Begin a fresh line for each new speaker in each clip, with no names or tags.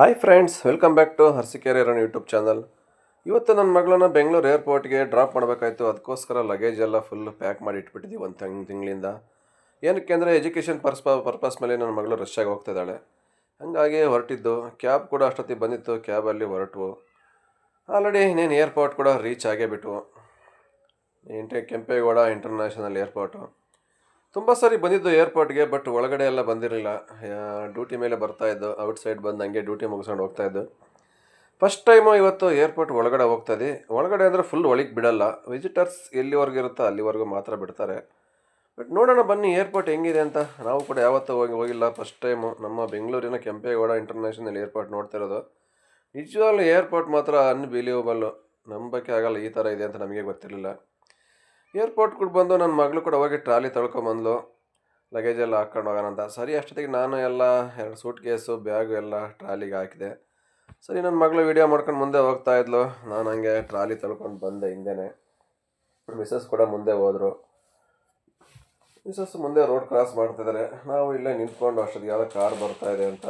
Hi friends welcome back to Harsikere run YouTube channel ಇವತ್ತು ನನ್ನ ಮಗಳನ್ನ ಬೆಂಗಳೂರು ಏರ್ಪೋರ್ಟ್ಗೆ ಡ್ರಾಪ್ ಮಾಡಬೇಕಾಯ್ತು. ಅದಕ್ಕೋಸ್ಕರ ಲಗೇಜ್ ಎಲ್ಲ ಫುಲ್ ಪ್ಯಾಕ್ ಮಾಡಿ ಇಟ್ಬಿಟ್ಟಿದ್ದೀವಿ ಒಂದು ತಿಂಗ್, ತಿಂಗಳಿಂದ. ಏನಕ್ಕೆ ಅಂದರೆ ಎಜುಕೇಷನ್ ಪರ್ಸ್ ಪರ್ಪಸ್ ಮೇಲೆ ನನ್ನ ಮಗಳು ರಷ್ಯಾಗಿ ಹೋಗ್ತಿದ್ದಾಳೆ ಹಾಗಾಗಿ ಹೊರಟಿದ್ದು. ಕ್ಯಾಬ್ ಕೂಡ ಅಷ್ಟೊತ್ತಿಗೆ ಬಂದಿತ್ತು. ಕ್ಯಾಬಲ್ಲಿ ಹೊರಟು ಆಲ್ರೆಡಿ ಇನ್ನೇನು ಏರ್ಪೋರ್ಟ್ ಕೂಡ ರೀಚ್ ಆಗೇ ಬಿಟ್ಟವು ಇಂಟೆ ಕೆಂಪೇಗೌಡ ಇಂಟರ್ನ್ಯಾಷನಲ್ ಏರ್ಪೋರ್ಟು ತುಂಬ ಸಾರಿ ಬಂದಿದ್ದು ಏರ್ಪೋರ್ಟ್ಗೆ, ಬಟ್ ಒಳಗಡೆ ಎಲ್ಲ ಬಂದಿರಲಿಲ್ಲ. ಡ್ಯೂಟಿ ಮೇಲೆ ಬರ್ತಾ ಇದ್ದು ಔಟ್ ಸೈಡ್ ಬಂದು ಹಂಗೆ ಡ್ಯೂಟಿ ಮುಗಿಸ್ಕೊಂಡು ಹೋಗ್ತಾ ಇದ್ದು. ಫಸ್ಟ್ ಟೈಮು ಇವತ್ತು ಏರ್ಪೋರ್ಟ್ ಒಳಗಡೆ ಹೋಗ್ತಾ ಇದ್ದಿ ಒಳಗಡೆ ಅಂದರೆ ಫುಲ್ ಒಳಗೆ ಬಿಡಲ್ಲ. ವಿಸಿಟರ್ಸ್ ಎಲ್ಲಿವರೆಗೂ ಇರುತ್ತೋ ಅಲ್ಲಿವರೆಗೂ ಮಾತ್ರ ಬಿಡ್ತಾರೆ. ಬಟ್ ನೋಡೋಣ ಬನ್ನಿ, ಏರ್ಪೋರ್ಟ್ ಹೆಂಗಿದೆ ಅಂತ. ನಾವು ಕೂಡ ಯಾವತ್ತೂ ಹೋಗಿ, ಹೋಗಿಲ್ಲ. ಫಸ್ಟ್ ಟೈಮು ನಮ್ಮ ಬೆಂಗಳೂರಿನ ಕೆಂಪೇಗೌಡ ಇಂಟರ್ನ್ಯಾಷನಲ್ ಏರ್ಪೋರ್ಟ್ ನೋಡ್ತಾ ಇರೋದು ನಿಜವಾಗ್ಲೂ ಏರ್ಪೋರ್ಟ್ ಮಾತ್ರ ಅನ್ಬಿಲೀವಬಲ್ಲು ನಂಬಕ್ಕೆ ಆಗಲ್ಲ ಈ ಥರ ಇದೆ ಅಂತ ನಮಗೆ ಗೊತ್ತಿರಲಿಲ್ಲ. ಏರ್ಪೋರ್ಟ್ ಕೂಡ ಬಂದು ನನ್ನ ಮಗಳು ಕೂಡ ಹೋಗಿ ಟ್ರಾಲಿ ತೊಳ್ಕೊಂಬಂದ್ಲು. ಲಗೇಜ್ ಎಲ್ಲ ಹಾಕ್ಕೊಂಡು ಹೋಗೋಣ ಅಂತ. ಸರಿ, ಅಷ್ಟೊತ್ತಿಗೆ ನಾನು ಎಲ್ಲ ಎರಡು ಸೂಟ್ ಕೇಸು, ಬ್ಯಾಗು ಎಲ್ಲ ಟ್ರಾಲಿಗೆ ಹಾಕಿದೆ. ಸರಿ ನನ್ನ ಮಗಳು ವೀಡಿಯೋ ಮಾಡ್ಕೊಂಡು ಮುಂದೆ ಹೋಗ್ತಾ ಇದ್ಲು. ನಾನು ಹಂಗೆ ಟ್ರಾಲಿ ತೊಳ್ಕೊಂಡು ಬಂದೆ ಹಿಂದೆನೆ. ಮಿಸಸ್ ಕೂಡ ಮುಂದೆ ಹೋದರು. ಮಿಸಸ್ ಮುಂದೆ ರೋಡ್ ಕ್ರಾಸ್ ಮಾಡ್ತಿದ್ದಾರೆ ನಾವು ಇಲ್ಲೇ ನಿಂತ್ಕೊಂಡು ಅಷ್ಟೊತ್ತಿಗೆ ಯಾವುದೋ ಕಾರ್ ಬರ್ತಾ ಇದೆ ಅಂತ.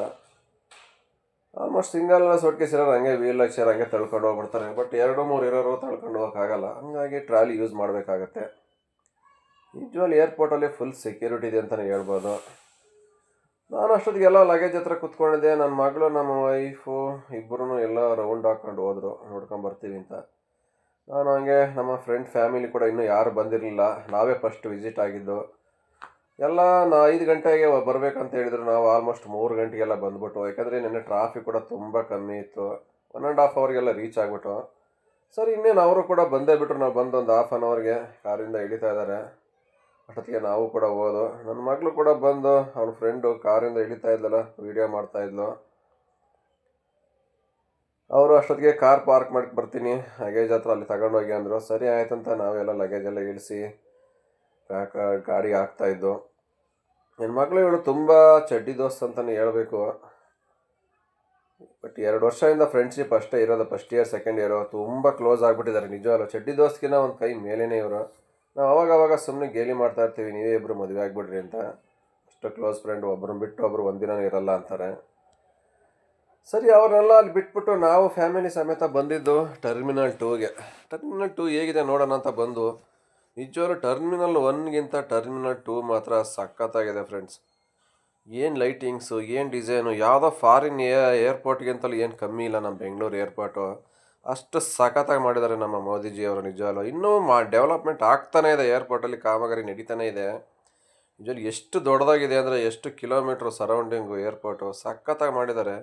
ಆಲ್ಮೋಸ್ಟ್ ಸಿಂಗಲ್ ಸೋಟ್ ಕೇಸ್ ಹಂಗೆ ವೀಲ್ ಲಕ್ಷರ್ ಹಂಗೆ ತಳ್ಕೊಂಡು ಹೋಗ್ಬಿಡ್ತಾರೆ. ಬಟ್ ಎರಡು, ಮೂರು ಇರೋರು ತಳ್ಕೊಂಡು ಹೋಗೋಕ್ಕಾಗಲ್ಲ. ಹಂಗಾಗಿ ಟ್ರಾಲಿ ಯೂಸ್ ಮಾಡಬೇಕಾಗತ್ತೆ. ಯೂಶ್ವಲ್ ಏರ್ಪೋರ್ಟಲ್ಲಿ ಫುಲ್ ಸೆಕ್ಯೂರಿಟಿ ಇದೆ ಅಂತಲೇ ಹೇಳ್ಬೋದು. ನಾನು ಅಷ್ಟೊತ್ತಿಗೆಲ್ಲ ಲಗೇಜ್ ಹತ್ರ ಕುತ್ಕೊಂಡಿದ್ದೆ. ನನ್ನ ಮಗಳು, ನಮ್ಮ ವೈಫು ಇಬ್ಬರೂ ಎಲ್ಲ ರೌಂಡ್ ಹಾಕ್ಕೊಂಡು ಹೋದರು. ನೋಡ್ಕೊಂಬರ್ತೀವಿ ಅಂತ. ನಾನು ಹಂಗೆ ನಮ್ಮ ಫ್ರೆಂಡ್ ಫ್ಯಾಮಿಲಿ ಕೂಡ ಇನ್ನೂ ಯಾರು ಬಂದಿರಲಿಲ್ಲ. ನಾವೇ ಫಸ್ಟ್ ವಿಸಿಟ್ ಆಗಿದ್ದು. ಎಲ್ಲ ನಾ ಐದು ಗಂಟೆಗೆ ಬರಬೇಕಂತ ಹೇಳಿದ್ರು. ನಾವು ಆಲ್ಮೋಸ್ಟ್ ಮೂರು ಗಂಟೆಗೆಲ್ಲ ಬಂದ್ಬಿಟ್ಟು ಯಾಕಂದರೆ ನಿನ್ನೆ ಟ್ರಾಫಿಕ್ ಕೂಡ ತುಂಬ ಕಮ್ಮಿ ಇತ್ತು. ಒನ್ ಆ್ಯಂಡ್ ಹಾಫ್ ಅವರ್ಗೆಲ್ಲ ರೀಚ್ ಆಗಿಬಿಟ್ಟು ಸರ್, ಇನ್ನೇನು ಅವರು ಕೂಡ ಬಂದೇ ಬಿಟ್ಟರು ನಾವು ಬಂದು ಒಂದು ಹಾಫ್ ಆನ್ ಅವರ್ಗೆ ಕಾರಿಂದ ಇಳಿತಾ ಇದ್ದಾರೆ. ಅಷ್ಟೊತ್ತಿಗೆ ನಾವು ಕೂಡ ಹೋದು ನನ್ನ ಮಗಳು ಕೂಡ ಬಂದು ಅವಳ ಫ್ರೆಂಡು ಕಾರಿಂದ ಇಳಿತಾ ಇದ್ಲಲ್ಲ ವೀಡಿಯೋ ಮಾಡ್ತಾ ಇದ್ಲು. ಅವರು ಅಷ್ಟೊತ್ತಿಗೆ ಕಾರ್ ಪಾರ್ಕ್ ಮಾಡಿ ಬರ್ತೀನಿ. ಲಗೇಜ್ ಹತ್ರ ಅಲ್ಲಿ ತಗೊಂಡೋಗಿ ಅಂದರು. ಸರಿ, ಆಯ್ತಂತ. ನಾವೆಲ್ಲ ಲಗೇಜ್ ಎಲ್ಲ ಇಳಿಸಿ ಗಾಡಿ ಹಾಕ್ತಾ ಇದ್ದು ನನ್ನ ಮಗಳು ಇವಳು ತುಂಬ ಚಡ್ಡಿ ದೋಸ್ತ್ ಅಂತಲೇ ಹೇಳಬೇಕು. ಬಟ್ ಎರಡು ವರ್ಷದಿಂದ ಫ್ರೆಂಡ್ಶಿಪ್ ಅಷ್ಟೇ ಇರೋದು ಫಸ್ಟ್ ಇಯರ್ ಸೆಕೆಂಡ್ ಇಯರು ತುಂಬ ಕ್ಲೋಸ್ ಆಗಿಬಿಟ್ಟಿದ್ದಾರೆ. ನಿಜವಲ್ಲ ಚಡ್ಡಿ ದೋಸ್ತ್ಗಿನ ಒಂದು ಕೈ ಮೇಲೇ ಇವರು. ನಾವು ಅವಾಗ ಅವಾಗ ಸುಮ್ಮನೆ ಗೇಲಿ ಮಾಡ್ತಾ ಇರ್ತೀವಿ, ನೀವೇ ಇಬ್ಬರು ಮದುವೆ ಆಗಿಬಿಡ್ರಿ ಅಂತ. ಅಷ್ಟು ಕ್ಲೋಸ್ ಫ್ರೆಂಡ್ ಒಬ್ಬರು ಬಿಟ್ಟು ಒಬ್ಬರು ಒಂದಿನ ಇರಲ್ಲ ಅಂತಾರೆ. ಸರಿ, ಅವ್ರನ್ನೆಲ್ಲ ಅಲ್ಲಿ ಬಿಟ್ಬಿಟ್ಟು ನಾವು ಫ್ಯಾಮಿಲಿ ಸಮೇತ ಬಂದಿದ್ದು ಟರ್ಮಿನಲ್ ಟೂಗೆ ಟರ್ಮಿನಲ್ ಟೂ ಹೇಗಿದೆ ನೋಡೋಣ ಅಂತ ಬಂದು ನಿಜವಾಗ್ಲೂ ಟರ್ಮಿನಲ್ ಒನ್ಗಿಂತ ಟರ್ಮಿನಲ್ ಟೂ ಮಾತ್ರ ಸಖತ್ತಾಗಿದೆ ಫ್ರೆಂಡ್ಸ್ ಏನು ಲೈಟಿಂಗ್ಸು ಏನು ಡಿಸೈನು ಯಾವುದೋ ಫಾರಿನ್ ಏರ್ಪೋರ್ಟ್ಗಿಂತಲೂ ಏನು ಕಮ್ಮಿ ಇಲ್ಲ ನಮ್ಮ ಬೆಂಗಳೂರು ಏರ್ಪೋರ್ಟು ಅಷ್ಟು ಸಖತ್ತಾಗಿ ಮಾಡಿದ್ದಾರೆ ನಮ್ಮ ಮೋದಿಜಿಯವರು ನಿಜವಾಗ್ಲೂ. ಇನ್ನೂ ಮಾ ಡೆವಲಪ್ಮೆಂಟ್ ಆಗ್ತಾನೇ ಇದೆ ಏರ್ಪೋರ್ಟಲ್ಲಿ ಕಾಮಗಾರಿ ನಡೀತಾನೇ ಇದೆ. ನಿಜವಾಗ್ಲೂ ಎಷ್ಟು ದೊಡ್ಡದಾಗಿದೆ ಅಂದರೆ ಎಷ್ಟು ಕಿಲೋಮೀಟ್ರ್ ಸರೌಂಡಿಂಗು ಏರ್ಪೋರ್ಟು ಸಖತ್ತಾಗಿ ಮಾಡಿದ್ದಾರೆ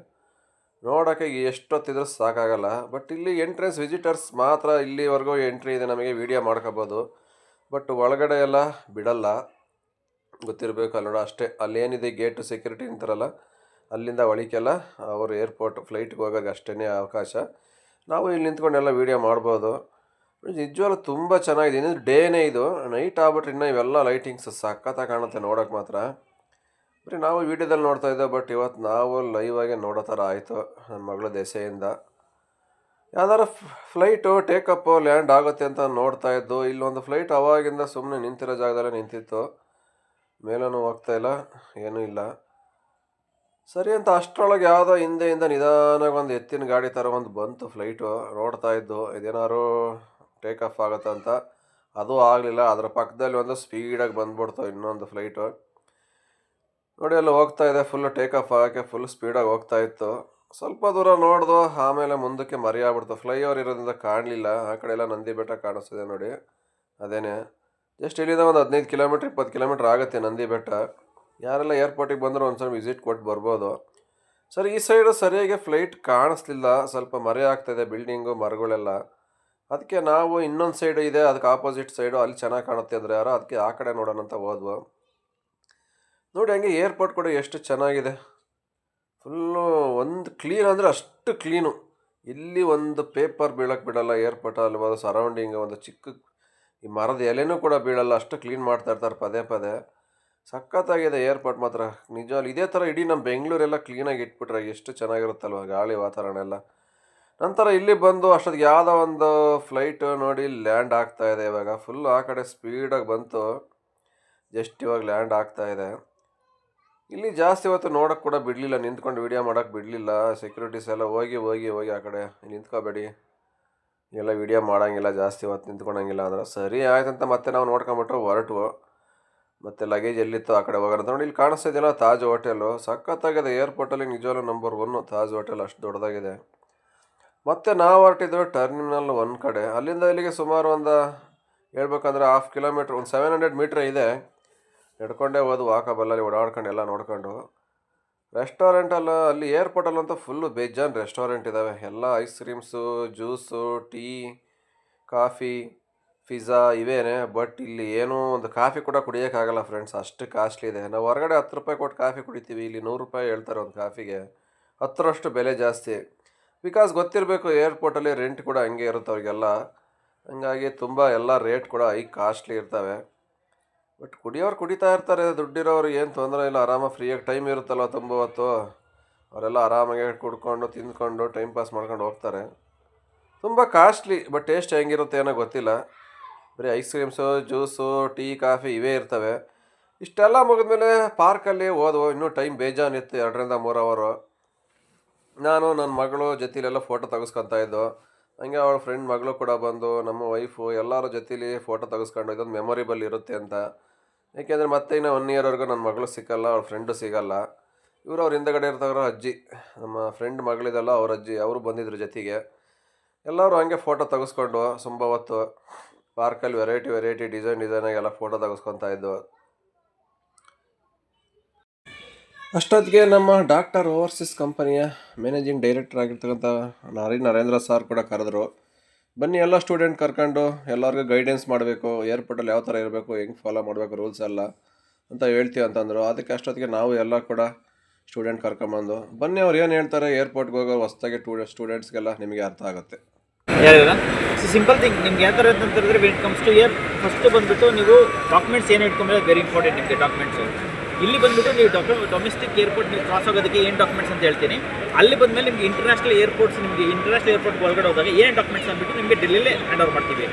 ನೋಡೋಕ್ಕೆ ಎಷ್ಟೊತ್ತಿದ್ರೂ ಸಾಕಾಗಲ್ಲ. ಬಟ್ ಇಲ್ಲಿ ಎಂಟ್ರೆನ್ಸ್ ವಿಸಿಟರ್ಸ್ ಮಾತ್ರ ಇಲ್ಲಿವರೆಗೂ ಎಂಟ್ರಿ ಇದೆ, ನಮಗೆ ವೀಡಿಯೋ ಮಾಡ್ಕೋಬೋದು. ಬಟ್ ಒಳಗಡೆ ಎಲ್ಲ ಬಿಡಲ್ಲ. ಗೊತ್ತಿರಬೇಕು ಅಲ್ಲೋಣ ಅಷ್ಟೇ. ಅಲ್ಲೇನಿದೆ ಗೇಟ್ ಸೆಕ್ಯೂರಿಟಿ ಅಂತಾರಲ್ಲ, ಅಲ್ಲಿಂದ ಒಳಿಕೆಲ್ಲ ಅವರು ಏರ್ಪೋರ್ಟ್ ಫ್ಲೈಟ್ಗೆ ಹೋಗೋಕೆ ಅಷ್ಟೇ ಅವಕಾಶ. ನಾವು ಇಲ್ಲಿ ನಿಂತ್ಕೊಂಡೆಲ್ಲ ವೀಡಿಯೋ ಮಾಡ್ಬೋದು. ನಿಜವಾಗ್ಲೂ ತುಂಬ ಚೆನ್ನಾಗಿದೆ. ಇನ್ನೊಂದು ಡೇನೇ ಇದು. ನೈಟ್ ಆಗ್ಬಿಟ್ರೆ ಇನ್ನೂ ಇವೆಲ್ಲ ಲೈಟಿಂಗ್ಸ್ ಸಖತ್ತಾಗಿ ಕಾಣುತ್ತೆ ನೋಡೋಕೆ ಮಾತ್ರ. ಬರೀ ನಾವು ವೀಡಿಯೋದಲ್ಲಿ ನೋಡ್ತಾ ಇದ್ದೋ, ಬಟ್ ಇವತ್ತು ನಾವು ಲೈವ್ ಆಗಿ ನೋಡೋ ಥರ ಆಯಿತು ನನ್ನ ಮಗಳ ದೆಸೆಯಿಂದ. ಯಾವ್ದಾರು ಫ್ಲೈಟು ಟೇಕಪ್ಪು, ಲ್ಯಾಂಡ್ ಆಗುತ್ತೆ ಅಂತ ನೋಡ್ತಾ ಇದ್ದು ಇಲ್ಲೊಂದು ಫ್ಲೈಟ್ ಅವಾಗಿಂದ ಸುಮ್ಮನೆ ನಿಂತಿರೋ ಜಾಗದಲ್ಲೇ ನಿಂತಿತ್ತು. ಮೇಲೂ ಹೋಗ್ತಾ ಇಲ್ಲ, ಏನೂ ಇಲ್ಲ. ಸರಿ ಅಂತ ಅಷ್ಟರೊಳಗೆ ಯಾವುದೋ ಹಿಂದೆಯಿಂದ ನಿಧಾನಾಗಿ ಒಂದು ಎತ್ತಿನ ಗಾಡಿ ಥರ ಒಂದು ಬಂತು ಫ್ಲೈಟು. ನೋಡ್ತಾ ಇದ್ದು, ಇದೇನಾದ್ರು ಟೇಕ್ ಆಫ್ ಆಗುತ್ತೆ ಅಂತ. ಅದು ಆಗಲಿಲ್ಲ, ಅದರ ಪಕ್ಕದಲ್ಲಿ ಒಂದು ಸ್ಪೀಡಾಗಿ ಬಂದ್ಬಿಡ್ತು ಇನ್ನೊಂದು ಫ್ಲೈಟು. ನೋಡಿ, ಅಲ್ಲಿ ಹೋಗ್ತಾ ಇದೆ ಫುಲ್ ಟೇಕ್ ಆಫ್ ಆಗೋಕ್ಕೆ ಫುಲ್ ಸ್ಪೀಡಾಗಿ ಹೋಗ್ತಾ ಇತ್ತು. ಸ್ವಲ್ಪ ದೂರ ನೋಡ್ದು, ಆಮೇಲೆ ಮುಂದಕ್ಕೆ ಮರೆಯಾಗ್ಬಿಡ್ತು. ಫ್ಲೈಓವರ್ ಇರೋದ್ರಿಂದ ಕಾಣಲಿಲ್ಲ. ಆ ಕಡೆ ಎಲ್ಲ ನಂದಿ ಬೆಟ್ಟ ಕಾಣಿಸ್ತಿದೆ ನೋಡಿ. ಅದೇನೆ. ಜಸ್ಟ್ ಇಲ್ಲಿಂದ ಒಂದು ಹದಿನೈದು ಕಿಲೋಮೀಟ್ರ್, ಇಪ್ಪತ್ತು ಕಿಲೋಮೀಟ್ರ್ ಆಗುತ್ತೆ ನಂದಿ ಬೆಟ್ಟ ಯಾರೆಲ್ಲ ಏರ್ಪೋರ್ಟಿಗೆ ಬಂದರೂ ಒಂದು ಸಲ ವಿಸಿಟ್ ಕೊಟ್ಟು ಬರ್ಬೋದು. ಸರ್, ಈ ಸೈಡು ಸರಿಯಾಗಿ ಫ್ಲೈಟ್ ಕಾಣಿಸ್ಲಿಲ್ಲ. ಸ್ವಲ್ಪ ಮರೆ ಆಗ್ತಾಯಿದೆ ಬಿಲ್ಡಿಂಗು, ಮರಗಳೆಲ್ಲ. ಅದಕ್ಕೆ ನಾವು ಇನ್ನೊಂದು ಸೈಡು ಇದೆ, ಅದಕ್ಕೆ ಆಪೋಸಿಟ್ ಸೈಡು ಅಲ್ಲಿ ಚೆನ್ನಾಗಿ ಕಾಣುತ್ತೆ ಅಂದರೆ ಯಾರೋ, ಅದಕ್ಕೆ ಆ ಕಡೆ ನೋಡೋಣ ಅಂತ ಹೋದ್ವು. ನೋಡಿ, ಹಂಗೆ ಏರ್ಪೋರ್ಟ್ ಕೂಡ ಎಷ್ಟು ಚೆನ್ನಾಗಿದೆ. ಫುಲ್ಲು ಒಂದು ಕ್ಲೀನ್ ಅಂದರೆ ಅಷ್ಟು ಕ್ಲೀನು. ಇಲ್ಲಿ ಒಂದು ಪೇಪರ್ ಬೀಳಕ್ಕೆ ಬಿಡಲ್ಲ, ಏರ್ಪೋರ್ಟ್ ಒಂದು ಸರೌಂಡಿಂಗ್ ಒಂದು ಚಿಕ್ಕ ಈ ಮರದ ಎಲೆನೂ ಕೂಡ ಬೀಳಲ್ಲ, ಅಷ್ಟು ಕ್ಲೀನ್ ಮಾಡ್ತಾ ಇರ್ತಾರೆ ಪದೇ ಪದೇ. ಸಖತ್ತಾಗಿದೆ ಏರ್ಪೋರ್ಟ್ ಮಾತ್ರ. ನಿಜವಾಗಿ ಇದೇ ಥರ ಇಡೀ ನಮ್ಮ ಬೆಂಗಳೂರೆಲ್ಲ ಕ್ಲೀನಾಗಿ ಇಟ್ಬಿಟ್ರೆ ಎಷ್ಟು ಚೆನ್ನಾಗಿರುತ್ತಲ್ವ ಗಾಳಿ ವಾತಾವರಣ ಎಲ್ಲ. ನಂತರ ಇಲ್ಲಿ ಬಂದು ಅಷ್ಟೊತ್ತಿಗೆ ಯಾವುದೋ ಒಂದು ಫ್ಲೈಟು ನೋಡಿ ಲ್ಯಾಂಡ್ ಆಗ್ತಾ ಇದೆ ಇವಾಗ. ಫುಲ್ ಆ ಕಡೆ ಸ್ಪೀಡಾಗಿ ಬಂತು. ಜಸ್ಟ್ ಇವಾಗ ಲ್ಯಾಂಡ್ ಆಗ್ತಾ ಇದೆ. ಇಲ್ಲಿ ಜಾಸ್ತಿ ಹೊತ್ತು ನೋಡೋಕೆ ಕೂಡ ಬಿಡಲಿಲ್ಲ, ನಿಂತ್ಕೊಂಡು ವಿಡಿಯೋ ಮಾಡೋಕೆ ಬಿಡಲಿಲ್ಲ. ಸೆಕ್ಯೂರಿಟೀಸ್ ಎಲ್ಲ ಹೋಗಿ ಹೋಗಿ ಹೋಗಿ ಆ ಕಡೆ ನಿಂತ್ಕೋಬೇಡಿ. ಎಲ್ಲ ವೀಡಿಯೋ ಮಾಡೋಂಗಿಲ್ಲ, ಜಾಸ್ತಿ ಹೊತ್ತು ನಿಂತ್ಕೊಳಂಗಿಲ್ಲ ಅಂದ್ರೆ ಸರಿ ಆಯ್ತಂತ ಮತ್ತೆ ನಾವು ನೋಡ್ಕೊಂಬಿಟ್ಟು ಹೊರಟು ಮತ್ತು ಲಗೇಜ್ ಎಲ್ಲಿತ್ತು ಆ ಕಡೆ ಹೋಗೋಣ ನೋಡಿ, ಇಲ್ಲಿ ಕಾಣಿಸ್ತಾ ಇದೆಯಲ್ಲ ತಾಜ್ ಹೋಟೆಲು ಸಖತ್ತಾಗಿದೆ ಏರ್ಪೋರ್ಟಲ್ಲಿ ನಿಜವಾಗ್ಲೂ ನಂಬರ್ ಒನ್ನು ತಾಜ್ ಹೋಟೆಲ್ ಅಷ್ಟು ದೊಡ್ಡದಾಗಿದೆ. ಮತ್ತು ನಾವು ಹೊರಟಿದ್ದು ಟರ್ಮಿನಲ್ ಒಂದು ಕಡೆ. ಅಲ್ಲಿಂದ ಇಲ್ಲಿಗೆ ಸುಮಾರು ಒಂದು ಹೇಳ್ಬೇಕಂದ್ರೆ ಹಾಫ್ ಕಿಲೋಮೀಟ್ರ್ ಒಂದು ಸೆವೆನ್ ಹಂಡ್ರೆಡ್ ಮೀಟ್ರ್ ಇದೆ. ನಡ್ಕೊಂಡೇ ಹೋದ್ ವಾಕಬಲ್ಲಲ್ಲಿ ಓಡಾಡ್ಕೊಂಡು ಎಲ್ಲ ನೋಡ್ಕೊಂಡು ರೆಸ್ಟೋರೆಂಟಲ್ಲ ಅಲ್ಲಿ ಏರ್ಪೋರ್ಟಲ್ಲಂತೂ ಫುಲ್ಲು ಬೇಜಾನ್ ರೆಸ್ಟೋರೆಂಟ್ ಇದ್ದಾವೆ ಎಲ್ಲ ice creams juice tea coffee pizza ಇವೇನೆ but ಇಲ್ಲಿ ಏನೂ ಒಂದು ಕಾಫಿ ಕೂಡ ಕುಡಿಯೋಕ್ಕಾಗಲ್ಲ ಫ್ರೆಂಡ್ಸ್ ಅಷ್ಟು ಕಾಸ್ಟ್ಲಿ ಇದೆ. ನಾವು ಹೊರಗಡೆ ಹತ್ತು ರೂಪಾಯಿ ಕೊಟ್ಟು ಕಾಫಿ ಕುಡಿತೀವಿ. ಇಲ್ಲಿ ನೂರು ರೂಪಾಯಿ ಹೇಳ್ತಾರೆ ಒಂದು ಕಾಫಿಗೆ ಹತ್ತರಷ್ಟು ಬೆಲೆ ಜಾಸ್ತಿ. ಬಿಕಾಸ್ ಗೊತ್ತಿರಬೇಕು ಏರ್ಪೋರ್ಟಲ್ಲಿ ರೆಂಟ್ ಕೂಡ ಹಂಗೆ ಇರುತ್ತೆ ಅವ್ರಿಗೆಲ್ಲ. ಹಂಗಾಗಿ ತುಂಬ ಎಲ್ಲ ರೇಟ್ ಕೂಡ ಐ ಕಾಸ್ಟ್ಲಿ ಇರ್ತವೆ. ಬಟ್ ಕುಡಿಯೋರು ಕುಡಿತಾ ಇರ್ತಾರೆ, ದುಡ್ಡಿರೋರು ಏನು ತೊಂದರೆ ಇಲ್ಲ. ಆರಾಮಾಗಿ ಫ್ರೀಯಾಗಿ ಟೈಮ್ ಇರುತ್ತಲ್ಲ ತುಂಬ ಹೊತ್ತು. ಅವರೆಲ್ಲ ಆರಾಮಾಗಿ ಕುಡ್ಕೊಂಡು, ತಿಂದ್ಕೊಂಡು ಟೈಮ್ ಪಾಸ್ ಮಾಡ್ಕೊಂಡು ಹೋಗ್ತಾರೆ. ತುಂಬ ಕಾಸ್ಟ್ಲಿ ಬಟ್ ಟೇಸ್ಟ್ ಹೆಂಗಿರುತ್ತೆ ಏನೋ ಗೊತ್ತಿಲ್ಲ. ಬರೀ ice creams juice tea coffee ಇವೇ ಇರ್ತವೆ. ಇಷ್ಟೆಲ್ಲ ಮುಗಿದ್ಮೇಲೆ ಪಾರ್ಕಲ್ಲಿ ಹೋದ್ವು. ಇನ್ನೂ ಟೈಮ್ ಬೇಜಾನಿತ್ತು ಎರಡರಿಂದ ಮೂರು ಅವರು ನಾನು ನನ್ನ ಮಗಳು ಜೊತೆಲೆಲ್ಲ ಫೋಟೋ ತೆಗೆಸ್ಕೊತಾ ಇದ್ದು. ಹಂಗೆ ಅವಳ ಫ್ರೆಂಡ್ ಮಗಳು ಕೂಡ ಬಂದು, ನಮ್ಮ ವೈಫು ಎಲ್ಲರ ಜೊತೆಲಿ ಫೋಟೋ ತೆಗೆಸ್ಕೊಂಡು ಇದೊಂದು ಮೆಮೊರಿಬಲ್ ಇರುತ್ತೆ ಅಂತ. ಏಕೆಂದರೆ ಮತ್ತೆ ಇನ್ನು ಒನ್ ಇಯರ್ವರೆಗೂ ನನ್ನ ಮಗಳು ಸಿಕ್ಕಲ್ಲ, ಅವ್ರ ಫ್ರೆಂಡು ಸಿಗಲ್ಲ. ಇವರು ಅವ್ರ ಹಿಂದಗಡೆ ಇರ್ತವ್ರ ಅಜ್ಜಿ. ನಮ್ಮ ಫ್ರೆಂಡ್ ಮಗಳಿದಲ್ಲ, ಅವ್ರ ಅಜ್ಜಿ. ಅವರು ಬಂದಿದ್ರು ಜೊತೆಗೆ. ಎಲ್ಲರೂ ಹಂಗೆ ಫೋಟೋ ತೆಗೆಸ್ಕೊಂಡು ತುಂಬ ಹೊತ್ತು ಪಾರ್ಕಲ್ಲಿ ವೆರೈಟಿ ವೆರೈಟಿ ಡಿಸೈನ್ ಡಿಸೈನಾಗೆಲ್ಲ ಫೋಟೋ ತೆಗೆಸ್ಕೊತಾ ಇದ್ದು ಅಷ್ಟೊತ್ತಿಗೆ ನಮ್ಮ ಡಾಕ್ಟರ್ ಓವರ್ಸೀಸ್ ಕಂಪನಿಯ ಮ್ಯಾನೇಜಿಂಗ್ ಡೈರೆಕ್ಟರ್ ಆಗಿರ್ತಕ್ಕಂಥ ನಾರಿ ನರೇಂದ್ರ ಸರ್ ಕೂಡ ಕರೆದ್ರು. ಬನ್ನಿ, ಎಲ್ಲ ಸ್ಟೂಡೆಂಟ್ ಕರ್ಕೊಂಡು ಎಲ್ಲರಿಗೂ ಗೈಡೆನ್ಸ್ ಮಾಡಬೇಕು ಏರ್ಪೋರ್ಟಲ್ಲಿ ಯಾವ ಥರ ಇರಬೇಕು, ಹೆಂಗೆ ಫಾಲೋ ಮಾಡಬೇಕು ರೂಲ್ಸ್ ಎಲ್ಲ ಅಂತ ಹೇಳ್ತೀವಿ ಅಂತಂದರು. ಅದಕ್ಕೆ ಅಷ್ಟೊತ್ತಿಗೆ ನಾವು ಎಲ್ಲ ಕೂಡ ಸ್ಟೂಡೆಂಟ್ ಕರ್ಕೊಂಬಂದು, ಬನ್ನಿ ಅವ್ರು ಏನು ಹೇಳ್ತಾರೆ ಏರ್ಪೋರ್ಟ್ಗೆ ಹೋಗೋ ಹೊಸ್ದಾಗಿ ಟೂ ಸ್ಟೂಡೆಂಟ್ಸ್ಗೆಲ್ಲ ನಿಮಗೆ ಅರ್ಥ ಆಗುತ್ತೆ.
ಸಿಂಪಲ್ ಥಿಂಗ್ ನಿಮ್ಗೆ ಯಾವ ಥರ ಅಂತಂದ್ರೆ when comes to year first ಬಂದುಬಿಟ್ಟು ನೀವು ಡಾಕ್ಯುಮೆಂಟ್ಸ್ ಏನು ಇಟ್ಕೊಂಡ್ರೆ ವೆರಿ ಇಂಪಾರ್ಟೆಂಟ್ ನಿಮಗೆ ಡಾಕ್ಯುಮೆಂಟ್ಸು ಇಲ್ಲಿ ಬಂದ್ಬಿಟ್ಟು ನೀವು ಡಾಕ್ಯು ಡೊಮೆಸ್ಟಿಕ್ ಏರ್ಪೋರ್ಟ್ ನೀವು ಕ್ರಾಸ್ ಆಗೋದಕ್ಕೆ ಏನು ಡಾಕ್ಯುಮೆಂಟ್ಸ್ ಅಂತ ಹೇಳ್ತೀನಿ. ಅಲ್ಲಿ ಬಂದಮೇಲೆ ನಿಮಗೆ ಇಂಟರ್ನ್ಯಾಷನಲ್ ಏರ್ಪೋರ್ಟ್ಸ್ ನಿಮಗೆ ಇಂಟರ್ನ್ಯಾಷನಲ್ ಏರ್ಪೋರ್ಟ್ ಒಳಗಡೆ ಹೋದಾಗ ಏನು ಡಾಕ್ಯುಮೆಂಟ್ಸ್ ಅಂದ್ಬಿಟ್ಟು ನಿಮಗೆ ಡೆಲ್ಲಿಲೇ ಹ್ಯಾಂಡ್ ಓವರ್ ಮಾಡ್ತೀವಿ.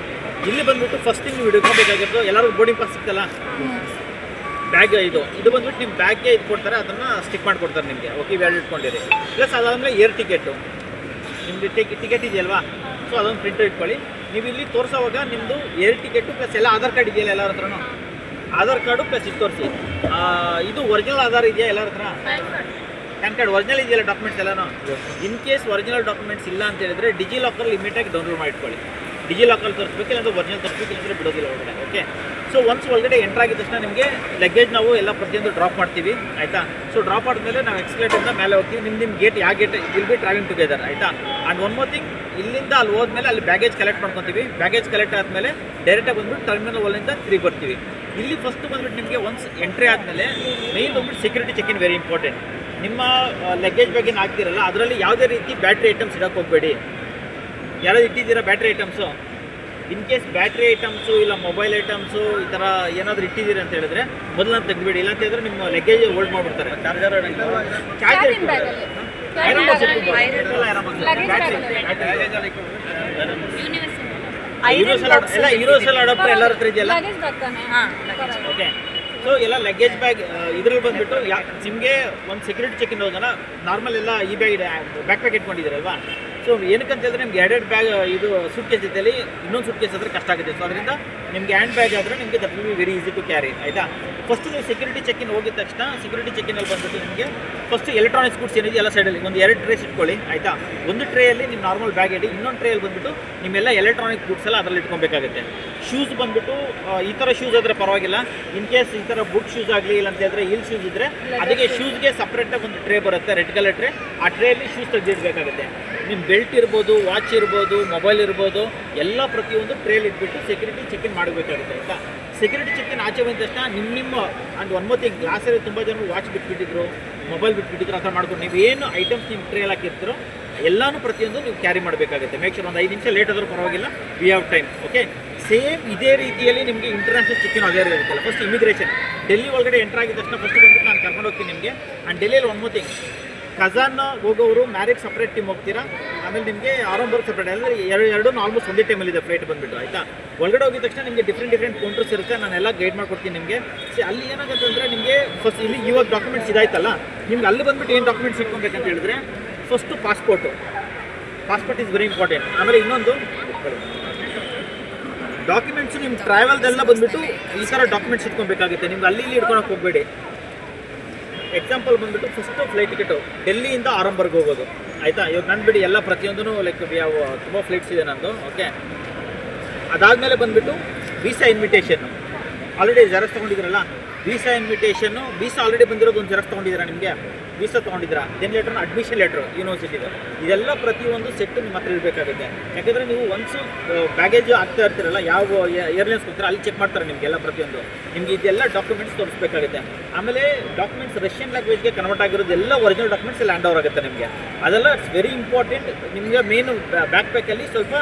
ಇಲ್ಲಿ ಬಂದ್ಬಿಟ್ಟು ಫಸ್ಟ್ ನೀವು ಹಿಡ್ಕೋಬೇಕಾಗಿರೋದು ಎಲ್ಲರೂ ಬೋರ್ಡಿಂಗ್ ಪಾಸ್ ಸಿಗ್ತಲ್ಲ ಬ್ಯಾಗ್ ಇದು. ಇದು ಬಂದ್ಬಿಟ್ಟು ನಿಮ್ಮ ಬ್ಯಾಗ್ಗೆ ಇದು ಕೊಡ್ತಾರೆ, ಅದನ್ನು ಸ್ಟಿಕ್ ಮಾಡಿಕೊಡ್ತಾರೆ ನಿಮಗೆ. ಓಕೆ ವ್ಯಾಲ್ಯೂ ಇಟ್ಕೊಂಡಿರಿ. ಪ್ಲಸ್ ಅದಾದಮೇಲೆ ಏರ್ ಟಿಕೆಟು ನಿಮ್ಮದು ಟಿಕ್ ಟಿಕೆಟ್ ಇದೆಯಲ್ವಾ? ಸೊ ಅದೊಂದು ಪ್ರಿಂಟ್ ಇಟ್ಕೊಳ್ಳಿ. ನೀವು ಇಲ್ಲಿ ತೋರಿಸೋವಾಗ ನಿಮ್ಮದು ಏರ್ ಟಿಕೆಟು ಪ್ಲಸ್ ಎಲ್ಲ ಆಧಾರ್ ಕಾರ್ಡ್ ಇದೆಯಲ್ಲ ಎಲ್ಲರ ಹತ್ರನೂ? ಆಧಾರ್ ಕಾರ್ಡು ಪ್ಲಸ್ ಇದು ತೋರಿಸಿ. ಇದು ಒರಿಜಿನಲ್ ಆಧಾರ್ ಇದೆಯಾ ಎಲ್ಲರ ಹತ್ರ? ಪ್ಯಾನ್ ಕಾರ್ಡ್ ಒರಿಜಿನಲ್ ಇದೆಯಲ್ಲ ಡಾಕ್ಯುಮೆಂಟ್ಸ್ ಎಲ್ಲನೂ? ಇನ್ ಕೇಸ್ ಒರಿಜಿನಲ್ ಡಾಕ್ಯುಮೆಂಟ್ಸ್ ಇಲ್ಲ ಅಂತ ಹೇಳಿದ್ರೆ ಡಿಜಿ ಲಾಕರ್ ಲಿಮಿಟಾಗಿ ಡೌನ್ಲೋಡ್ ಮಾಡಿಟ್ಕೊಳ್ಳಿ. ಡಿಜಿ ಲಾಕರ್ ತೋರಿಸ್ಬೇಕು, ಇಲ್ಲಾಂದ್ರೆ ಒರಿಜಿನಲ್ ತೋರಿಸ್ಬೇಕು, ಇಲ್ಲಾಂದ್ರೆ ಬಿಡೋದಿಲ್ಲ ಒಳಗಡೆ ಓಕೆ ಸೊ ಒನ್ಸ್ ಒಳಗಡೆ ಎಂಟ್ರ್ ಆಗಿದ ತಕ್ಷಣ ನಿಮಗೆ ಲಗೇಜ್ ನಾವು ಎಲ್ಲ ಪ್ರತಿಯೊಂದು ಡ್ರಾಪ್ ಮಾಡ್ತೀವಿ, ಆಯಿತಾ? ಸೊ ಡ್ರಾಪ್ ಆದಮೇಲೆ ನಾವು ಎಕ್ಸ್ಲೇಟರ್ನ ಮೇಲೆ ಹೋಗ್ತೀವಿ. ನಿಮ್ಮ ನಿಮ್ಮ ಗೇಟ್ ಯಾವ gate will be travelling together ಆಯಿತಾ? ಆ್ಯಂಡ್ ಒನ್ ಮೋರ್ ಥಿಂಗ್ ಇಲ್ಲಿಂದ ಅಲ್ಲಿ ಹೋದ್ಮೇಲೆ ಅಲ್ಲಿ ಬ್ಯಾಗೇಜ್ ಕಲೆಕ್ಟ್ ಮಾಡ್ಕೊತೀವಿ. ಬ್ಯಾಗೇಜ್ ಕಲೆಕ್ಟ್ ಆದಮೇಲೆ ಡೈರೆಕ್ಟಾಗಿ ಬಂದ್ಬಿಟ್ಟು ಟರ್ಮಿನಲ್ ಒಲ್ಲಿಂದ ತಿರುಗಿ ಬರ್ತೀವಿ. ಇಲ್ಲಿ ಫಸ್ಟ್ ಬಂದ್ಬಿಟ್ಟು ನಿಮಗೆ ಒನ್ಸ್ ಎಂಟ್ರಿ ಆದಮೇಲೆ ಮೇನ್ ಬಂದ್ಬಿಟ್ಟು security check in very important ನಿಮ್ಮ ಲಗೇಜ್ ಬಗ್ಗೆ ಹಾಕ್ತಿರಲ್ಲ ಅದರಲ್ಲಿ ಯಾವುದೇ ರೀತಿ ಬ್ಯಾಟ್ರಿ ಐಟಮ್ಸ್ ಇಡಕ್ಕೆ ಹೋಗಬೇಡಿ. ಯಾರಾದ್ರು ಇಟ್ಟಿದ್ದೀರಾ battery items in case battery items ಇಲ್ಲ ಮೊಬೈಲ್ ಐಟಮ್ಸು ಈ ಥರ ಏನಾದರೂ ಇಟ್ಟಿದ್ದೀರಿ ಅಂತ ಹೇಳಿದ್ರೆ ಮೊದಲನ್ನ ತೆಗೆದುಬಿಡಿ. ಇಲ್ಲ ಅಂತ ಹೇಳಿದ್ರೆ ನಿಮ್ಮ ಲಗೇಜ್ ಹೋಲ್ಡ್ ಮಾಡಿಬಿಡ್ತಾರೆ. ಚಾರ್ಜರ್ ಚಾರ್ಜರ್ ಅಡಾಪ್ಟರ್ ಎಲ್ಲರ ಹತ್ರ ಇದೆಯಲ್ಲ ಓಕೆ ಸೊ ಎಲ್ಲ ಲಗೇಜ್ ಬ್ಯಾಗ್ ಇದ್ರಲ್ಲಿ ಬಂದ್ಬಿಟ್ಟು ನಿಮಗೆ ಒಂದು ಸೆಕ್ಯೂರಿಟಿ ಚೆಕ್ ಇನ್ ಹೋಗೋಣ ನಾರ್ಮಲ್ ಎಲ್ಲ ಈ ಬ್ಯಾಗ್ ಬ್ಯಾಕ್ ಪ್ಯಾಕ್ ಇಟ್ಕೊಂಡಿದ್ದೀರಲ್ವಾ? ಸೊ ಏನಕ್ಕಂತ ಹೇಳಿದ್ರೆ ನಿಮ್ಗೆ ಎರಡೆರಡು ಬ್ಯಾಗ್ ಇದು ಸೂಟ್ ಕೇಸ್ ಜೊತೆಯಲ್ಲಿ ಇನ್ನೊಂದು ಸೂಟ್ ಕೇಸ್ ಆದರೆ ಕಷ್ಟ ಆಗುತ್ತೆ. ಸೊ ಅದರಿಂದ ನಿಮಗೆ ಹ್ಯಾಂಡ್ ಬ್ಯಾಗ್ ಆದರೆ ನಿಮಗೆ that will be very easy to carry ಆಯಿತಾ? ಫಸ್ಟ್ ನೀವು ಸೆಕ್ಯೂರಿಟಿ ಚೆಕ್ ಇನ್ ಹೋಗಿದ ತಕ್ಷಣ ಸೆಕ್ಯೂರಿಟಿ ಚೆಕ್ ಇನಲ್ಲಿ ಬಂದ್ಬಿಟ್ಟು ನಿಮಗೆ ಫಸ್ಟ್ ಎಲೆಕ್ಟ್ರಾನಿಕ್ಸ್ ಗೂಡ್ಸ್ ಏನಿದೆ ಎಲ್ಲ ಸೈಡಲ್ಲಿ ಒಂದು ಎರಡು ಟ್ರೇಸ್ ಇಟ್ಕೊಳ್ಳಿ ಆಯಿತಾ? ಒಂದು ಟ್ರೇಯಲ್ಲಿ ನಿಮ್ಮ ನಾರ್ಮಲ್ ಬ್ಯಾಗ್ ಇಡಿ ಇನ್ನೊಂದು ಟ್ರೇಯಲ್ಲಿ ಬಂದ್ಬಿಟ್ಟು ನಿಮ್ಮೆಲ್ಲ ಎಲೆಕ್ಟ್ರಾನಿಕ್ ಗೂಡ್ಸ್ ಎಲ್ಲ ಅದರಲ್ಲಿ ಇಟ್ಕೊಬೇಕಾಗುತ್ತೆ. ಶೂಸ್ ಬಂದ್ಬಿಟ್ಟು ಈ ಥರ ಶೂಸ್ ಆದರೆ ಪರವಾಗಿಲ್ಲ. ಇನ್ ಕೇಸ್ ಈ ಥರ ಬುಟ್ ಶೂಸ್ ಆಗಲಿ ಇಲ್ಲ ಅಂತ ಹೇಳಿದ್ರೆ ಹಿಲ್ ಶೂಸ್ ಇದ್ದರೆ ಅದಕ್ಕೆ ಶೂಸ್ಗೆ ಸಪ್ರೇಟಾಗಿ ಒಂದು ಟ್ರೇ ಬರುತ್ತೆ ರೆಡ್ ಕಲರ್ ಟ್ರೇ ಆ ಟ್ರೇಯಲ್ಲಿ ಶೂಸ್ ತೆಗೆದಿಡಬೇಕಾಗುತ್ತೆ. ನಿಮ್ಮ ಬೆಲ್ಟ್ ಇರ್ಬೋದು ವಾಚ್ ಇರ್ಬೋದು ಮೊಬೈಲ್ ಇರ್ಬೋದು, ಎಲ್ಲ ಪ್ರತಿಯೊಂದು ಟ್ರೇಲ್ ಇಟ್ಬಿಟ್ಟು ಸೆಕ್ಯೂರಿಟಿ ಚೆಕ್ ಇನ್ ಮಾಡಬೇಕಾಗುತ್ತೆ, ಆಯಿತಾ? ಸೆಕ್ಯೂರಿಟಿ ಚೆಕ್ ಇನ್ ಆಚೆ ಬಂದ ತಕ್ಷಣ ನಿಮ್ಮ ನಿಮ್ಮ ಅಂಡ್ ಒನ್ ಮೋತಿ ಗ್ಲಾಸಲ್ಲಿ ತುಂಬ ಜನ ವಾಚ್ ಬಿಟ್ಬಿಟ್ಟಿದ್ರು ಮೊಬೈಲ್ ಬಿಟ್ಬಿಟ್ಟಿದ್ರು, ಆ ಥರ ಮಾಡ್ಕೊಂಡು ನೀವು ಏನು ಐಟಮ್ಸ್ ನಿಮ್ಮ ಟ್ರೇಲ್ ಹಾಕಿರ್ತೀರೋ, ಎಲ್ಲಾನು ಪ್ರತಿಯೊಂದು ನೀವು ಕ್ಯಾರಿ ಮಾಡಬೇಕಾಗುತ್ತೆ. ಮೇಕ್ ಶೂರ್ ಒಂದು ಐದು ನಿಮಿಷ ಲೇಟ್ ಆದರೂ ಪರವಾಗಿಲ್ಲ we have time okay same ಇದೇ ರೀತಿಯಲ್ಲಿ ನಿಮಗೆ ಇಂಟರ್ನ್ಯಾಷನಲ್ ಚೆಕ್ ಇನ್ ಅದೇ ಇರುತ್ತಲ್ಲ ಫಸ್ಟ್ ಇಮಿಗ್ರೇಷನ್ ಡೆಲ್ಲಿ ಒಳಗಡೆ ಎಂಟರ್ ಆಗಿದ ತಕ್ಷಣ ಫಸ್ಟ್ ಬಂದ್ಬಿಟ್ಟು ನಾನು ಕರ್ಕೊಂಡು ಹೋಗ್ತೀನಿ ನಿಮಗೆ. ಆ್ಯಂಡ್ ಡೆಲ್ಲಿಯಲ್ಲಿ ಒನ್ ಮೋತಿಂಗ್ ಕಜಾನ್ ಹೋಗೋರು ಮ್ಯಾರೇಜ್ ಸಪ್ರೇಟ್ ಟೀಮ್ ಹೋಗ್ತೀರಾ? ಆಮೇಲೆ ನಿಮಗೆ ಆರಂಭಕ್ಕೆ ಸಪ್ರೇಟ್ ಅಂದರೆ ಎರಡು ಎರಡು ಆಲ್ಮೋಸ್ಟ್ ಒಂದೇ ಟೈಮಲ್ಲಿದೆ ಫ್ಲೈಟ್ ಬಂದುಬಿಟ್ಟು, ಆಯಿತಾ? ಒಳಗಡೆ ಹೋಗಿದ ತಕ್ಷಣ ನಿಮಗೆ ಡಿಫ್ರೆಂಟ್ ಡಿಫ್ರೆಂಟ್ ಕೌಂಟರ್ಸ್ ಇರುತ್ತೆ ನಾನೆಲ್ಲ ಗೈಡ್ ಮಾಡ್ಕೊಡ್ತೀನಿ ನಿಮಗೆ. ಸಿ ಅಲ್ಲಿ ಏನಾಗುತ್ತೆ ಅಂದರೆ ನಿಮಗೆ ಫಸ್ಟ್ ಇಲ್ಲಿ ಇವಾಗ ಡಾಕ್ಯುಮೆಂಟ್ಸ್ ಇದಾಯ್ತಲ್ಲ, ನಿಮ್ಗೆ ಅಲ್ಲಿ ಬಂದುಬಿಟ್ಟು ಏನು ಡಾಕ್ಯುಮೆಂಟ್ಸ್ ಇಟ್ಕೊಬೇಕಂತ ಹೇಳಿದ್ರೆ first passport passport is very important ಆಮೇಲೆ ಇನ್ನೊಂದು ಡಾಕ್ಯುಮೆಂಟ್ಸ್ ನಿಮ್ಮ ಟ್ರಾವೆಲ್ದೆಲ್ಲ ಬಂದುಬಿಟ್ಟು ಈ ಥರ ಡಾಕ್ಯುಮೆಂಟ್ಸ್ ಇಟ್ಕೊಬೇಕಾಗುತ್ತೆ. ನಿಮ್ಗೆ ಅಲ್ಲಿ ಇಲ್ಲಿ ಇಟ್ಕೊಳಕ್ಕೆ ಹೋಗಬೇಡಿ. ಎಕ್ಸಾಂಪಲ್ ಬಂದ್ಬಿಟ್ಟು ಫಸ್ಟ್ ಫ್ಲೈಟ್ ಟಿಕೆಟು ಡೆಲ್ಲಿಯಿಂದ ಆರಂಭರ್ಗೆ ಹೋಗೋದು. ಆಯಿತಾ? ಇವಾಗ ನನ್ನ ಬಿಡಿ ಎಲ್ಲ ಪ್ರತಿಯೊಂದೂ ಲೈಕ್ ಯಾವ ತುಂಬ ಫ್ಲೈಟ್ಸ್ ಇದೆ ನಂದು ಓಕೆ ಅದಾದಮೇಲೆ ಬಂದ್ಬಿಟ್ಟು ವೀಸಾ ಇನ್ವಿಟೇಷನ್ನು ಆಲ್ರೆಡಿ ಜೆರಾಕ್ಸ್ ತೊಗೊಂಡಿದ್ದೀರಲ್ಲ ವೀಸಾ ಇನ್ವಿಟೇಷನ್ನು ವೀಸಾ ಆಲ್ರೆಡಿ ಬಂದಿರೋದು ಒಂದು ಜೆರಾಕ್ಸ್ ತೊಗೊಂಡಿದ್ದೀರಾ ನಿಮಗೆ? ವೀಸಾ ತೊಗೊಂಡಿದ್ದೀರಾ? ದೆನ್ ಲೆಟರ್ ಅಡ್ಮಿಷನ್ ಲೆಟರ್ ಯೂನಿವರ್ಸಿಟಿದು ಇದೆಲ್ಲ ಪ್ರತಿಯೊಂದು ಸೆಟ್ ನಿಮ್ಮ ಹತ್ರ ಇರಬೇಕಾಗುತ್ತೆ. ಯಾಕಂದರೆ ನೀವು ಒನ್ಸು ಬ್ಯಾಗೇಜ್ ಆಗ್ತಾ ಇರ್ತೀರಲ್ಲ, ಯಾವ ಏರ್ಲೈನ್ಸ್ ಹೋಗ್ತಾರೆ ಅಲ್ಲಿ ಚೆಕ್ ಮಾಡ್ತಾರೆ ನಿಮಗೆಲ್ಲ ಪ್ರತಿಯೊಂದು. ನಿಮಗೆ ಇದೆಲ್ಲ ಡಾಕ್ಯುಮೆಂಟ್ಸ್ ತೋರಿಸ್ಬೇಕಾಗುತ್ತೆ. ಆಮೇಲೆ ಡಾಕ್ಯುಮೆಂಟ್ಸ್ ರಷ್ಯನ್ ಲ್ಯಾಂಗ್ವೇಜ್ಗೆ ಕನ್ವರ್ಟ್ ಆಗಿರೋದೆಲ್ಲ ಒರಿಜಿನಲ್ ಡಾಕ್ಯುಮೆಂಟ್ಸ್ ಎಲ್ಲ ಹ್ಯಾಂಡ್ ಓವರ್ ಆಗುತ್ತೆ ನಿಮಗೆ. ಅದೆಲ್ಲ ಇಟ್ಸ್ ವೆರಿ ಇಂಪಾರ್ಟೆಂಟ್ ನಿಮಗೆ ಮೇನ್ ಬ್ಯಾಕ್ ಪ್ಯಾಕಲ್ಲಿ ಸ್ವಲ್ಪ